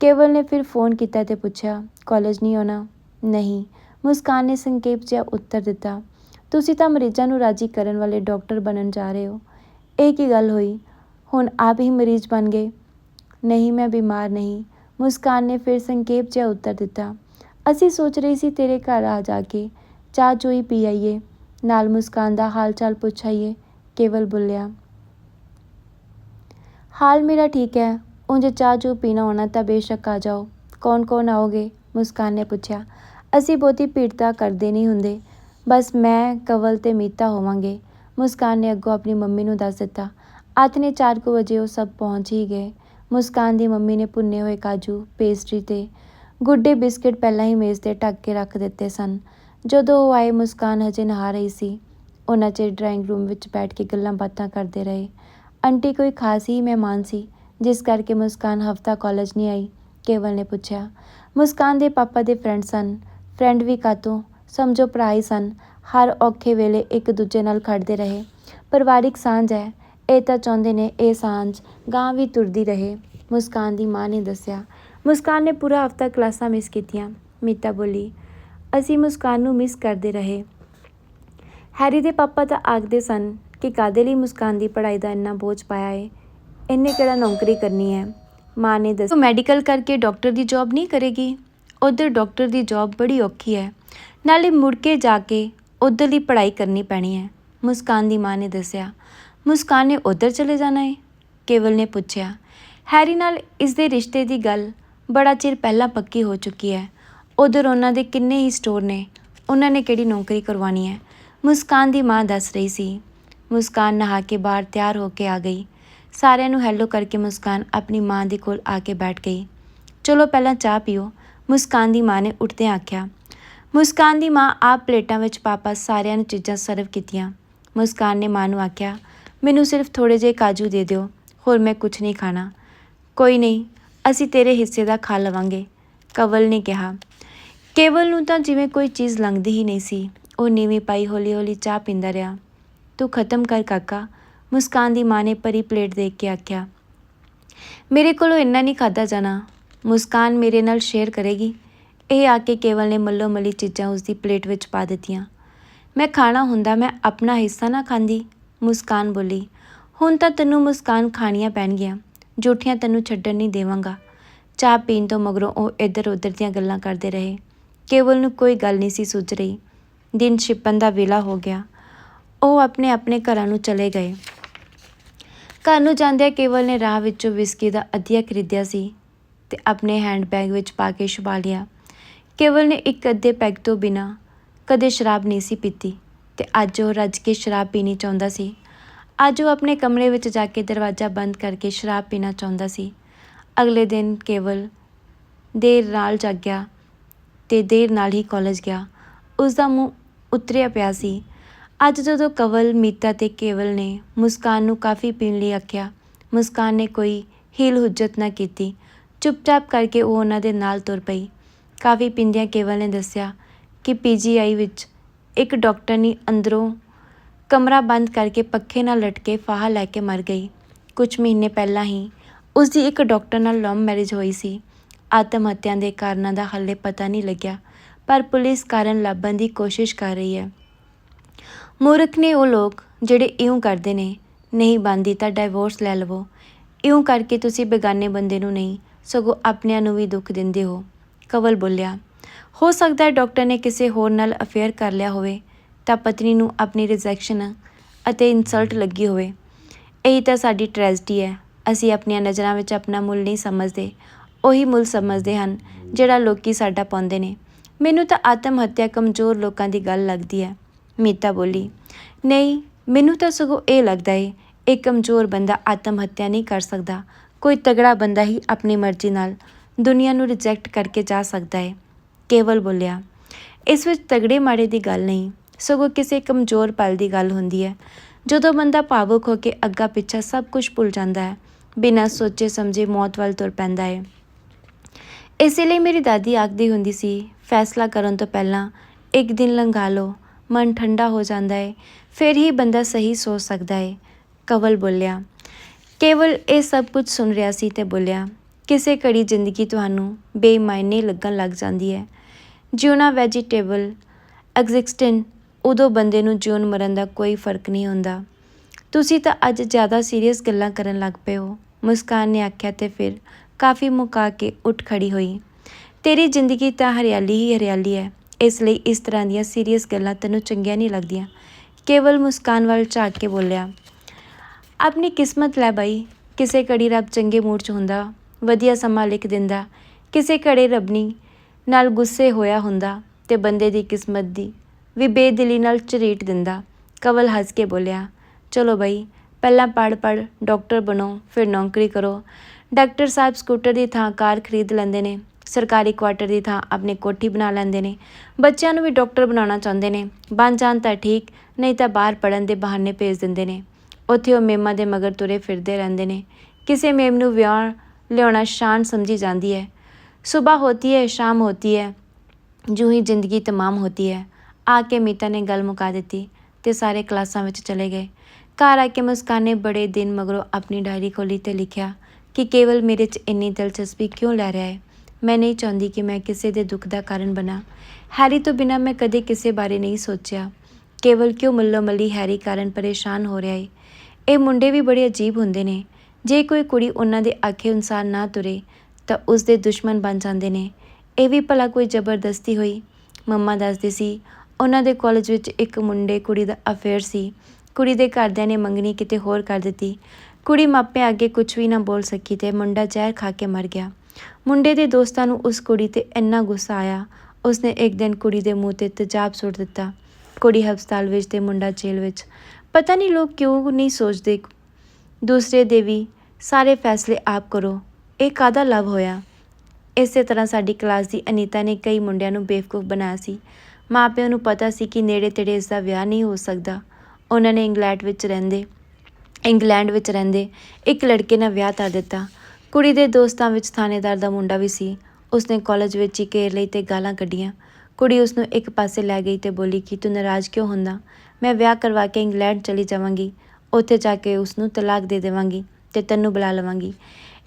ਕੇਵਲ ਨੇ ਫਿਰ ਫੋਨ ਕੀਤਾ ਤੇ ਪੁੱਛਿਆ ਕਾਲਜ ਨਹੀਂ ਆਉਣਾ? ਨਹੀਂ। ਮੁਸਕਾਨ ਨੇ ਸੰਖੇਪ ਜਿਹਾ ਉੱਤਰ ਦਿੱਤਾ। ਤੁਸੀਂ ਤਾਂ ਮਰੀਜ਼ਾਂ ਨੂੰ ਰਾਜੀ ਕਰਨ ਵਾਲੇ ਡਾਕਟਰ ਬਣਨ ਜਾ ਰਹੇ ਹੋ। ਇਹ ਕੀ ਗੱਲ ਹੋਈ? ਹੁਣ ਆਪ ਹੀ ਮਰੀਜ਼ ਬਣ ਗਏ? ਨਹੀਂ, ਮੈਂ ਬਿਮਾਰ ਨਹੀਂ। ਮੁਸਕਾਨ ਨੇ ਫਿਰ ਸੰਖੇਪ ਜਿਹਾ ਉੱਤਰ ਦਿੱਤਾ। ਅਸੀਂ ਸੋਚ ਰਹੇ ਸੀ ਤੇਰੇ ਘਰ ਆ ਜਾ ਕੇ ਚਾਹ ਚੋਈ ਪੀ ਆਈਏ। ਨਾਲ ਮੁਸਕਾਨ ਦਾ ਹਾਲ ਚਾਲ ਪੁੱਛ ਆਈਏ, ਕੇਵਲ ਬੋਲਿਆ, ਹਾਲ ਮੇਰਾ ਠੀਕ ਹੈ, ਉਂਝ ਚਾਹ ਚੋ ਪੀਣਾ ਹੋਣਾ ਤਾਂ ਬੇਸ਼ੱਕ ਆ ਜਾਓ। ਕੌਣ ਕੌਣ ਆਓਗੇ? ਮੁਸਕਾਨ ਨੇ ਪੁੱਛਿਆ। ਅਸੀਂ ਬਹੁਤੀ ਭੀੜਤਾ ਕਰਦੇ ਨਹੀਂ ਹੁੰਦੇ। ਬਸ ਮੈਂ, ਕਵਲ ਤੇ ਮੀਤਾ ਹੋਵਾਂਗੇ। ਮੁਸਕਾਨ ਨੇ ਅੱਗੋਂ ਆਪਣੀ ਮੰਮੀ ਨੂੰ ਦੱਸ ਦਿੱਤਾ। ਅੱਠ ਨੇ 4 ਕੁ ਵਜੇ ਉਹ ਸਭ ਪਹੁੰਚ ਹੀ ਗਏ। ਮੁਸਕਾਨ ਦੀ ਮੰਮੀ ਨੇ ਭੁੰਨੇ ਹੋਏ ਕਾਜੂ, ਪੇਸਟਰੀ ਤੇ ਗੁੱਡੇ ਬਿਸਕਟ ਪਹਿਲਾਂ ਹੀ ਮੇਜ਼ ਤੇ ਢੱਕ ਕੇ ਰੱਖ ਦਿੱਤੇ ਸਨ। ਜਦੋਂ ਉਹ ਆਏ, ਮੁਸਕਾਨ ਹਜੇ ਨਹਾ ਰਹੀ ਸੀ। ਉਹਨਾਂ ਚਿਰ ਡਰਾਇੰਗ ਰੂਮ ਵਿੱਚ ਬੈਠ ਕੇ ਗੱਲਾਂ ਬਾਤਾਂ ਕਰਦੇ ਰਹੇ। ਆਂਟੀ, ਕੋਈ ਖਾਸ ਹੀ ਮਹਿਮਾਨ ਸੀ, ਜਿਸ ਕਰਕੇ ਮੁਸਕਾਨ ਹਫਤਾ ਕਾਲਜ ਨਹੀਂ ਆਈ, ਕੇਵਲ ਨੇ ਪੁੱਛਿਆ। ਮੁਸਕਾਨ ਦੇ ਪਾਪਾ ਦੇ ਫਰੈਂਡ ਸਨ। ਫਰੈਂਡ ਵੀ ਕਾਤੋਂ, ਸਮਝੋ ਭਰਾ ਹੀ ਸਨ। ਹਰ ਔਖੇ ਵੇਲੇ ਇੱਕ ਦੂਜੇ ਨਾਲ ਖੜਦੇ ਰਹੇ। ਪਰਿਵਾਰਿਕ ਸਾਂਝ ਹੈ। ਇਹ ਤਾਂ ਚਾਹੁੰਦੇ ਨੇ ਇਹ ਸਾਂਝ ਗਾਂ ਵੀ ਤੁਰਦੀ ਰਹੇ। ਮੁਸਕਾਨ ਦੀ ਮਾਂ ਨੇ ਦੱਸਿਆ, ਮੁਸਕਾਨ ਨੇ ਪੂਰਾ ਹਫਤਾ ਕਲਾਸਾਂ ਮਿਸ ਕੀਤੀਆਂ। ਮੀਤਾ ਬੋਲੀ, ਅਸੀਂ ਮੁਸਕਾਨ ਨੂੰ ਮਿਸ ਕਰਦੇ ਰਹੇ। ਹੈਰੀ ਦੇ ਪਾਪਾ ਤਾਂ ਆਖਦੇ ਸਨ ਕਿ ਕਾਦੇ ਲਈ ਮੁਸਕਾਨ ਦੀ ਪੜ੍ਹਾਈ ਦਾ ਇੰਨਾ ਬੋਝ ਪਾਇਆ ਏ? ਇੰਨੇ ਕਿਹੜਾ ਨੌਕਰੀ ਕਰਨੀ ਹੈ? ਮਾਂ ਨੇ ਦੱਸਿਆ ਮੈਡੀਕਲ ਕਰਕੇ ਡਾਕਟਰ ਦੀ ਜੌਬ ਨਹੀਂ ਕਰੇਗੀ। ਉਧਰ ਡਾਕਟਰ ਦੀ ਜੌਬ ਬੜੀ ਔਖੀ ਹੈ। ਨਾਲੇ ਮੁੜ ਕੇ ਜਾ ਕੇ ਉਧਰ ਦੀ ਪੜ੍ਹਾਈ ਕਰਨੀ ਪੈਣੀ ਹੈ। ਮੁਸਕਾਨ ਦੀ ਮਾਂ ਨੇ ਦੱਸਿਆ ਮੁਸਕਾਨ ਨੇ ਉਧਰ ਚਲੇ ਜਾਣਾ ਹੈ ਕੇਵਲ ਨੇ ਪੁੱਛਿਆ, ਹੈਰੀ ਨਾਲ ਇਸ ਦੇ ਰਿਸ਼ਤੇ ਦੀ ਗੱਲ ਬੜਾ ਚਿਰ ਪਹਿਲਾਂ ਪੱਕੀ ਹੋ ਚੁੱਕੀ ਹੈ। ਉਧਰ ਉਹਨਾਂ ਦੇ ਕਿੰਨੇ ਹੀ ਸਟੋਰ ਨੇ। ਉਹਨਾਂ ਨੇ ਕਿਹੜੀ ਨੌਕਰੀ ਕਰਵਾਉਣੀ ਹੈ? ਮੁਸਕਾਨ ਦੀ ਮਾਂ ਦੱਸ ਰਹੀ ਸੀ। ਮੁਸਕਾਨ ਨਹਾ ਕੇ ਬਾਹਰ ਤਿਆਰ ਹੋ ਕੇ ਆ ਗਈ। ਸਾਰਿਆਂ ਨੂੰ ਹੈਲੋ ਕਰਕੇ ਮੁਸਕਾਨ ਆਪਣੀ ਮਾਂ ਦੇ ਕੋਲ ਆ ਕੇ ਬੈਠ ਗਈ। ਚਲੋ ਪਹਿਲਾਂ ਚਾਹ ਪੀਓ। ਮੁਸਕਾਨ ਦੀ ਮਾਂ ਨੇ ਉੱਠਦਿਆਂ ਆਖਿਆ। ਮੁਸਕਾਨ ਦੀ ਮਾਂ ਆਪ ਪਲੇਟਾਂ ਵਿੱਚ ਪਾਪਾ ਸਾਰਿਆਂ ਨੂੰ ਚੀਜ਼ਾਂ ਸਰਵ ਕੀਤੀਆਂ। ਮੁਸਕਾਨ ਨੇ ਮਾਂ ਨੂੰ ਆਖਿਆ ਮੈਨੂੰ ਸਿਰਫ ਥੋੜੇ ਜਿਹੇ ਕਾਜੂ ਦੇ ਦਿਓ, ਹੋਰ ਮੈਂ ਕੁਝ ਨਹੀਂ ਖਾਣਾ। ਕੋਈ ਨਹੀਂ, ਅਸੀਂ ਤੇਰੇ ਹਿੱਸੇ ਦਾ ਖਾ ਲਵਾਂਗੇ, ਕਵਲ ਨੇ ਕਿਹਾ। ਕੇਵਲ ਨੂੰ ਤਾਂ ਜਿਵੇਂ ਕੋਈ ਚੀਜ਼ ਲੰਘਦੀ ਹੀ ਨਹੀਂ ਸੀ, ਉਹ ਨੀਵੀਂ ਪਾਈ ਹੌਲੀ ਹੌਲੀ ਚਾਹ ਪੀਂਦਾ ਰਿਹਾ। ਤੂੰ ਖਤਮ ਕਰ ਕਾਕਾ, ਮੁਸਕਾਨ ਦੀ ਮਾਂ ਨੇ ਭਰੀ ਪਲੇਟ ਦੇਖ ਕੇ ਆਖਿਆ। ਮੇਰੇ ਕੋਲੋਂ ਇੰਨਾ ਨਹੀਂ ਖਾਦਾ ਜਾਣਾ। ਮੁਸਕਾਨ ਮੇਰੇ ਨਾਲ ਸ਼ੇਅਰ ਕਰੇਗੀ। ਇਹ ਆ ਕੇ ਕੇਵਲ ਨੇ ਮੱਲੋ ਮੱਲੀ ਚੀਜ਼ਾਂ ਉਸ ਦੀ ਪਲੇਟ ਵਿੱਚ ਪਾ ਦਿੱਤੀਆਂ। ਮੈਂ ਖਾਣਾ ਹੁੰਦਾ, ਮੈਂ ਆਪਣਾ ਹਿੱਸਾ ਨਾ ਖਾਂਦੀ। ਮੁਸਕਾਨ ਬੋਲੀ, ਹੁਣ ਤਾਂ ਤੈਨੂੰ ਮੁਸਕਾਨ ਖਾਣੀਆਂ ਪੈਣਗੀਆਂ, ਜੂਠੀਆਂ ਤੈਨੂੰ ਛੱਡਣ ਨਹੀਂ ਦੇਵਾਂਗਾ। ਚਾਹ ਪੀਣ ਤੋਂ ਮਗਰੋਂ ਉਹ ਇੱਧਰ ਉੱਧਰ ਦੀਆਂ ਗੱਲਾਂ ਕਰਦੇ ਰਹੇ। ਕੇਵਲ ਨੂੰ ਕੋਈ ਗੱਲ ਨਹੀਂ ਸੀ ਸੁੱਝ ਰਹੀ। ਦਿਨ ਛਿਪਣ ਦਾ ਵੇਲਾ ਹੋ ਗਿਆ। ਉਹ ਆਪਣੇ ਆਪਣੇ ਘਰਾਂ ਨੂੰ ਚਲੇ ਗਏ। ਘਰ ਨੂੰ ਜਾਂਦਿਆਂ ਕੇਵਲ ਨੇ ਰਾਹ ਵਿੱਚੋਂ ਵਿਸਕੀ ਦਾ ਅਧਿਆ ਖਰੀਦਿਆ ਸੀ ਤੇ ਆਪਣੇ ਹੈਂਡਬੈਗ ਵਿੱਚ ਪਾ ਕੇ ਛੁਪਾ ਲਿਆ। ਕੇਵਲ ਨੇ ਇੱਕ ਅੱਧੇ ਪੈਗ ਤੋਂ ਬਿਨਾ ਕਦੇ ਸ਼ਰਾਬ ਨਹੀਂ ਸੀ ਪੀਤੀ। ਤੇ ਅੱਜ ਉਹ ਰੱਜ ਕੇ ਸ਼ਰਾਬ ਪੀਣੀ ਚਾਹੁੰਦਾ ਸੀ। ਅੱਜ ਉਹ ਆਪਣੇ ਕਮਰੇ ਵਿੱਚ ਜਾ ਕੇ ਦਰਵਾਜ਼ਾ ਬੰਦ ਕਰਕੇ ਸ਼ਰਾਬ ਪੀਣਾ ਚਾਹੁੰਦਾ ਸੀ। ਅਗਲੇ ਦਿਨ ਕੇਵਲ ਦੇਰ ਨਾਲ ਜਾਗਿਆ ਤੇ ਦੇਰ ਨਾਲ ਹੀ ਕਾਲਜ ਗਿਆ। ਉਸ ਦਾ ਮੂੰਹ ਉਤਰਿਆ ਪਿਆ ਸੀ। ਅੱਜ ਜਦੋਂ ਕਵਲ, ਮੀਤਾ ਤੇ ਕੇਵਲ ਨੇ ਮੁਸਕਾਨ ਨੂੰ ਕਾਫੀ ਪੀਣ ਲਈ ਆਖਿਆ, ਮੁਸਕਾਨ ਨੇ ਕੋਈ ਹੀਲ ਹੁਜਤ ਨਾ ਕੀਤੀ। ਚੁੱਪਚਾਪ ਕਰਕੇ ਉਹ ਉਹਨਾਂ ਦੇ ਨਾਲ ਤੁਰ ਪਈ। ਕਾਫੀ ਪੀਂਦਿਆਂ ਕੇਵਲ ਨੇ ਦੱਸਿਆ ਕਿ ਪੀਜੀਆਈ ਵਿੱਚ ਇੱਕ ਡਾਕਟਰਨੀ ਅੰਦਰੋਂ ਕਮਰਾ ਬੰਦ ਕਰਕੇ ਪੱਖੇ ਨਾਲ ਲਟਕੇ ਫਾਹਾ ਲੈ ਕੇ ਮਰ ਗਈ। ਕੁਝ ਮਹੀਨੇ ਪਹਿਲਾਂ ਹੀ ਉਸ ਦੀ ਇੱਕ ਡਾਕਟਰ ਨਾਲ ਲਵ ਮੈਰਿਜ ਹੋਈ ਸੀ। ਆਤਮ ਹੱਤਿਆ ਦੇ ਕਾਰਨਾਂ ਦਾ ਹਾਲੇ ਪਤਾ ਨਹੀਂ ਲੱਗਿਆ, ਪਰ ਪੁਲਿਸ ਕਾਰਨ ਲੱਭਣ ਦੀ ਕੋਸ਼ਿਸ਼ ਕਰ ਰਹੀ ਹੈ। ਮੂਰਖ ਨੇ ਉਹ ਲੋਕ ਜਿਹੜੇ ਇਉਂ ਕਰਦੇ ਨੇ, ਨਹੀਂ ਬੰਦੀ ਤਾਂ ਡਾਈਵੋਰਸ ਲੈ ਲਵੋ। ਇਉਂ ਕਰਕੇ ਤੁਸੀਂ ਬੇਗਾਨੇ ਬੰਦੇ ਨੂੰ ਨਹੀਂ, ਸਗੋਂ ਆਪਣਿਆਂ ਨੂੰ ਵੀ ਦੁੱਖ ਦਿੰਦੇ ਹੋ। ਕਵਲ ਬੋਲਿਆ ਹੋ ਸਕਦਾ ਹੈ ਡਾਕਟਰ ਨੇ ਕਿਸੇ ਹੋਰ ਨਾਲ ਅਫੇਅਰ ਕਰ ਲਿਆ ਹੋਵੇ, ਤਾਂ ਪਤਨੀ ਨੂੰ ਆਪਣੀ ਰਿਜੈਕਸ਼ਨ ਅਤੇ ਇਨਸਲਟ ਲੱਗੀ ਹੋਵੇ। ਇਹੀ ਤਾਂ ਸਾਡੀ ਟ੍ਰੈਜਡੀ ਹੈ। ਅਸੀਂ ਆਪਣੀਆਂ ਨਜ਼ਰਾਂ ਵਿੱਚ ਆਪਣਾ ਮੁੱਲ ਨਹੀਂ ਸਮਝਦੇ। ਉਹੀ ਮੁੱਲ ਸਮਝਦੇ ਹਨ ਜਿਹੜਾ ਲੋਕੀ ਸਾਡਾ ਪਾਉਂਦੇ ਨੇ। ਮੈਨੂੰ ਤਾਂ ਆਤਮ ਹੱਤਿਆ ਕਮਜ਼ੋਰ ਲੋਕਾਂ ਦੀ ਗੱਲ ਲੱਗਦੀ ਹੈ, ਮੀਤਾ ਬੋਲੀ। ਨਹੀਂ, ਮੈਨੂੰ ਤਾਂ ਸਗੋਂ ਇਹ ਲੱਗਦਾ ਏ, ਇਹ ਕਮਜ਼ੋਰ ਬੰਦਾ ਆਤਮ ਹੱਤਿਆ ਨਹੀਂ ਕਰ ਸਕਦਾ। ਕੋਈ ਤਗੜਾ ਬੰਦਾ ਹੀ ਆਪਣੀ ਮਰਜ਼ੀ ਨਾਲ ਦੁਨੀਆ ਨੂੰ ਰਿਜੈਕਟ ਕਰਕੇ ਜਾ ਸਕਦਾ ਹੈ ਕੇਵਲ ਬੋਲਿਆ, ਇਸ ਵਿੱਚ ਤਗੜੇ ਮਾੜੇ ਦੀ ਗੱਲ ਨਹੀਂ, ਸਗੋਂ ਕਿਸੇ ਕਮਜ਼ੋਰ ਪਲ ਦੀ ਗੱਲ ਹੁੰਦੀ ਹੈ। ਜਦੋਂ ਬੰਦਾ ਭਾਵੁਕ ਹੋ ਕੇ ਅੱਗਾ ਪਿੱਛਾ ਸਭ ਕੁਝ ਭੁੱਲ ਜਾਂਦਾ ਹੈ, ਬਿਨਾਂ ਸੋਚੇ ਸਮਝੇ ਮੌਤ ਵੱਲ ਤੁਰ ਪੈਂਦਾ ਹੈ। ਇਸੇ ਲਈ ਮੇਰੀ ਦਾਦੀ ਆਖਦੀ ਹੁੰਦੀ ਸੀ, ਫੈਸਲਾ ਕਰਨ ਤੋਂ ਪਹਿਲਾਂ ਇੱਕ ਦਿਨ ਲੰਘਾ ਲਓ, ਮਨ ਠੰਡਾ ਹੋ ਜਾਂਦਾ ਹੈ, ਫਿਰ ਹੀ ਬੰਦਾ ਸਹੀ ਸੋਚ ਸਕਦਾ ਹੈ। ਕਵਲ ਬੋਲਿਆ। ਕੇਵਲ ਇਹ ਸਭ ਕੁਝ ਸੁਣ ਰਿਹਾ ਸੀ ਤੇ ਬੋਲਿਆ, ਕਿਸੇ ਘੜੀ ਜ਼ਿੰਦਗੀ ਤੁਹਾਨੂੰ ਬੇਮਾਇਨੇ ਲੱਗਣ ਲੱਗ ਜਾਂਦੀ ਹੈ ਜਿਉਣਾ ਵੈਜੀਟੇਬਲ ਐਗਜ਼ਿਸਟੈਂਟ ਉਦੋਂ ਬੰਦੇ ਨੂੰ ਜਿਉਣ ਮਰਨ ਦਾ ਕੋਈ ਫ਼ਰਕ ਨਹੀਂ ਹੁੰਦਾ। ਤੁਸੀਂ ਤਾਂ ਅੱਜ ਜ਼ਿਆਦਾ ਸੀਰੀਅਸ ਗੱਲਾਂ ਕਰਨ ਲੱਗ ਪਏ ਹੋ। ਮੁਸਕਾਨ ਨੇ ਆਖਿਆ ਤੇ ਫਿਰ ਕਾਫੀ ਮੁਕਾ ਕੇ ਉੱਠ ਖੜੀ ਹੋਈ। ਤੇਰੀ ਜ਼ਿੰਦਗੀ ਤਾਂ ਹਰਿਆਲੀ ਹੀ ਹਰਿਆਲੀ ਹੈ। ਇਸ ਲਈ ਇਸ ਤਰ੍ਹਾਂ ਦੀਆਂ ਸੀਰੀਅਸ ਗੱਲਾਂ ਤੈਨੂੰ ਚੰਗੀਆਂ ਨਹੀਂ ਲੱਗਦੀਆਂ। ਕੇਵਲ ਮੁਸਕਾਨ ਵੱਲ ਝਾਕ ਕੇ ਬੋਲਿਆ, ਆਪਣੀ ਕਿਸਮਤ ਲੈ ਬਾਈ। ਕਿਸੇ ਘੜੀ ਰੱਬ ਚੰਗੇ ਮੂਡ 'ਚ ਹੁੰਦਾ, ਵਧੀਆ ਸਮਾਂ ਲਿਖ ਦਿੰਦਾ, ਕਿਸੇ ਘੜੀ ਰੱਬ ਨਹੀਂ। ਨਾਲ ਗੁੱਸੇ ਹੋਇਆ ਹੁੰਦਾ ਤੇ ਬੰਦੇ ਦੀ ਕਿਸਮਤ ਦੀ ਵੀ ਬੇਦਿਲੀ ਨਾਲ ਝਰੀਟ ਦਿੰਦਾ। ਕਵਲ ਹੱਸ ਕੇ ਬੋਲਿਆ, ਚਲੋ ਬਈ, ਪਹਿਲਾਂ ਪੜ ਪੜ ਡਾਕਟਰ ਬਣੋ, ਫਿਰ ਨੌਕਰੀ ਕਰੋ। ਡਾਕਟਰ ਸਾਹਿਬ ਸਕੂਟਰ ਦੀ ਥਾਂ ਕਾਰ ਖਰੀਦ ਲੈਂਦੇ ਨੇ, ਸਰਕਾਰੀ ਕੁਆਟਰ ਦੀ ਥਾਂ ਆਪਣੀ ਕੋਠੀ ਬਣਾ ਲੈਂਦੇ ਨੇ। ਬੱਚਿਆਂ ਨੂੰ ਵੀ ਡਾਕਟਰ ਬਣਾਉਣਾ ਚਾਹੁੰਦੇ ਨੇ। ਬਣ ਜਾਣ ਤਾਂ ਠੀਕ, ਨਹੀਂ ਤਾਂ ਬਾਹਰ ਪੜਨ ਦੇ ਬਹਾਨੇ ਭੇਜ ਦਿੰਦੇ ਨੇ। ਉੱਥੇ ਉਹ ਮੇਮਾਂ ਦੇ ਮਗਰ ਤੁਰੇ ਫਿਰਦੇ ਰਹਿੰਦੇ ਨੇ। ਕਿਸੇ ਮੇਮ ਨੂੰ ਵਿਆਹ, ਲਿਆਉਣਾ ਸ਼ਾਨ ਸਮਝੀ ਜਾਂਦੀ ਹੈ। ਸਵੇਰ ਹੋਤੀ ਹੈ ਸ਼ਾਮ ਹੋਤੀ ਹੈ ਜੂੰ ਹੀ ਜ਼ਿੰਦਗੀ ਤਮਾਮ ਹੋਤੀ ਹੈ ਆ ਕੇ ਮੀਤਾ ਨੇ ਗੱਲ ਮੁਕਾ ਦਿੱਤੀ ਤੇ ਸਾਰੇ ਕਲਾਸਾਂ ਵਿੱਚ ਚਲੇ ਗਏ ਘਰ ਆ ਕੇ ਮੁਸਕਾਨ ਨੇ ਬੜੇ ਦਿਨ ਮਗਰੋਂ ਆਪਣੀ ਡਾਇਰੀ ਖੋਲੀ ਤੇ ਲਿਖਿਆ ਕਿ ਕੇਵਲ ਮੇਰੇ 'ਚ ਇੰਨੀ ਦਿਲਚਸਪੀ ਕਿਉਂ ਲੈ ਰਿਹਾ ਹੈ ਮੈਂ ਨਹੀਂ ਚਾਹੁੰਦੀ ਕਿ ਮੈਂ ਕਿਸੇ ਦੇ ਦੁੱਖ ਦਾ ਕਾਰਨ ਬਣਾ ਹੈਰੀ ਤੋਂ ਬਿਨਾਂ ਮੈਂ ਕਦੇ ਕਿਸੇ ਬਾਰੇ ਨਹੀਂ ਸੋਚਿਆ ਕੇਵਲ ਕਿਉਂ ਮੱਲੋ ਮੱਲੀ ਹੈਰੀ ਕਾਰਨ ਪਰੇਸ਼ਾਨ ਹੋ ਰਿਹਾ ਹੈ ਇਹ ਮੁੰਡੇ ਵੀ ਬੜੇ ਅਜੀਬ ਹੁੰਦੇ ਨੇ ਜੇ ਕੋਈ ਕੁੜੀ ਉਹਨਾਂ ਦੇ ਆਖੇ ਅਨੁਸਾਰ ਨਾ ਤੁਰੇ ਤਾਂ ਉਸ ਦੇ ਦੁਸ਼ਮਣ ਬਣ ਜਾਂਦੇ ਨੇ। ਇਹ ਵੀ ਭਲਾ ਕੋਈ ਜ਼ਬਰਦਸਤੀ ਹੋਈ। ਮੰਮਾ ਦੱਸਦੇ ਸੀ, ਉਹਨਾਂ ਦੇ ਕਾਲਜ ਵਿੱਚ ਇੱਕ ਮੁੰਡੇ ਕੁੜੀ ਦਾ ਅਫੇਅਰ ਸੀ। ਕੁੜੀ ਦੇ ਘਰਦਿਆਂ ਨੇ ਮੰਗਣੀ ਕਿਤੇ ਹੋਰ ਕਰ ਦਿੱਤੀ। ਕੁੜੀ ਮਾਪਿਆਂ ਅੱਗੇ ਕੁਝ ਵੀ ਨਾ ਬੋਲ ਸਕੀ ਤੇ ਮੁੰਡਾ ਜ਼ਹਿਰ ਖਾ ਕੇ ਮਰ ਗਿਆ। ਮੁੰਡੇ ਦੇ ਦੋਸਤਾਂ ਨੂੰ ਉਸ ਕੁੜੀ ਤੇ ਇੰਨਾ ਗੁੱਸਾ ਆਇਆ। ਉਸਨੇ ਇੱਕ ਦਿਨ ਕੁੜੀ ਦੇ ਮੂੰਹ ਤੇ ਤੇਜ਼ਾਬ ਸੁੱਟ ਦਿੱਤਾ। ਕੁੜੀ ਹਸਪਤਾਲ ਵਿੱਚ ਤੇ ਮੁੰਡਾ ਜੇਲ੍ਹ ਵਿੱਚ। ਪਤਾ ਨਹੀਂ ਲੋਕ ਕਿਉਂ ਨਹੀਂ ਸੋਚਦੇ। ਦੂਸਰੇ ਦੇ ਵੀ ਸਾਰੇ ਫੈਸਲੇ ਆਪ ਕਰੋ। ਇਹ ਕਾਦਾ ਲਵ ਹੋਇਆ? ਇਸੇ ਤਰ੍ਹਾਂ ਸਾਡੀ ਕਲਾਸ ਦੀ ਅਨੀਤਾ ਨੇ ਕਈ ਮੁੰਡਿਆਂ ਨੂੰ ਬੇਵਕੂਫ ਬਣਾਇਆ ਸੀ। ਮਾਪਿਆਂ ਨੂੰ ਪਤਾ ਸੀ ਕਿ ਨੇੜੇ ਤੇੜੇ ਇਸ ਦਾ ਵਿਆਹ ਨਹੀਂ ਹੋ ਸਕਦਾ। ਉਹਨਾਂ ਨੇ ਇੰਗਲੈਂਡ ਵਿੱਚ ਰਹਿੰਦੇ, ਇੰਗਲੈਂਡ ਵਿੱਚ ਰਹਿੰਦੇ ਇੱਕ ਲੜਕੇ ਨਾਲ ਵਿਆਹ ਕਰ ਦਿੱਤਾ। ਕੁੜੀ ਦੇ ਦੋਸਤਾਂ ਵਿੱਚ ਥਾਣੇਦਾਰ ਦਾ ਮੁੰਡਾ ਵੀ ਸੀ। ਉਸਨੇ ਕਾਲਜ ਵਿੱਚ ਹੀ ਘੇਰ ਲਈ ਤੇ ਗਾਲਾਂ ਕੱਢੀਆਂ। ਕੁੜੀ ਉਸਨੂੰ ਇੱਕ ਪਾਸੇ ਲੈ ਗਈ ਤੇ ਬੋਲੀ ਕਿ, ਤੂੰ ਨਾਰਾਜ਼ ਕਿਉਂ ਹੁੰਦਾ? ਮੈਂ ਵਿਆਹ ਕਰਵਾ ਕੇ ਇੰਗਲੈਂਡ ਚਲੀ ਜਾਵਾਂਗੀ। ਉੱਥੇ ਜਾ ਕੇ ਉਸਨੂੰ ਤਲਾਕ ਦੇ ਦੇਵਾਂਗੀ ਤੇ ਤੈਨੂੰ ਬੁਲਾ ਲਵਾਂਗੀ।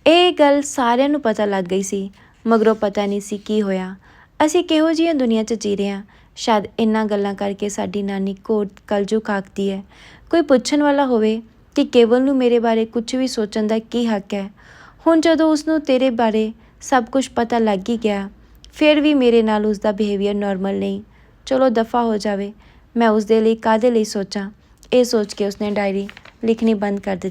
ਇਹ ਗੱਲ ਸਾਰਿਆਂ ਨੂੰ ਪਤਾ ਲੱਗ ਗਈ ਸੀ, ਮਗਰੋਂ ਪਤਾ ਨਹੀਂ ਸੀ ਕੀ ਹੋਇਆ। ਅਸੀਂ ਕਿਹੋ ਜਿਹੀਆਂ ਦੁਨੀਆ 'ਚ ਜੀ ਰਹੇ ਹਾਂ? ਸ਼ਾਇਦ ਇੰਨਾਂ ਗੱਲਾਂ ਕਰਕੇ ਸਾਡੀ ਨਾਨੀ ਕੋਟ ਕਲਜੂ ਕਾਕਦੀ ਹੈ। ਕੋਈ ਪੁੱਛਣ ਵਾਲਾ ਹੋਵੇ ਕਿ ਕੇਵਲ ਨੂੰ ਮੇਰੇ ਬਾਰੇ ਕੁਝ ਵੀ ਸੋਚਣ ਦਾ ਕੀ ਹੱਕ ਹੈ? ਹੁਣ ਜਦੋਂ ਉਸ ਨੂੰ ਤੇਰੇ ਬਾਰੇ ਸਭ ਕੁਝ ਪਤਾ ਲੱਗ ਹੀ ਗਿਆ, ਫਿਰ ਵੀ ਮੇਰੇ ਨਾਲ ਉਸ ਦਾ ਬਿਹੇਵੀਅਰ ਨਾਰਮਲ ਨਹੀਂ। ਚਲੋ ਦਫਾ ਹੋ ਜਾਵੇ, ਮੈਂ ਉਸ ਦੇ ਲਈ ਕਾਦੇ ਲਈ ਸੋਚਾਂ? ਇਹ ਸੋਚ ਕੇ ਉਸਨੇ ਡਾਇਰੀ ਲਿਖਣੀ ਬੰਦ ਕਰ ਦਿੱਤੀ।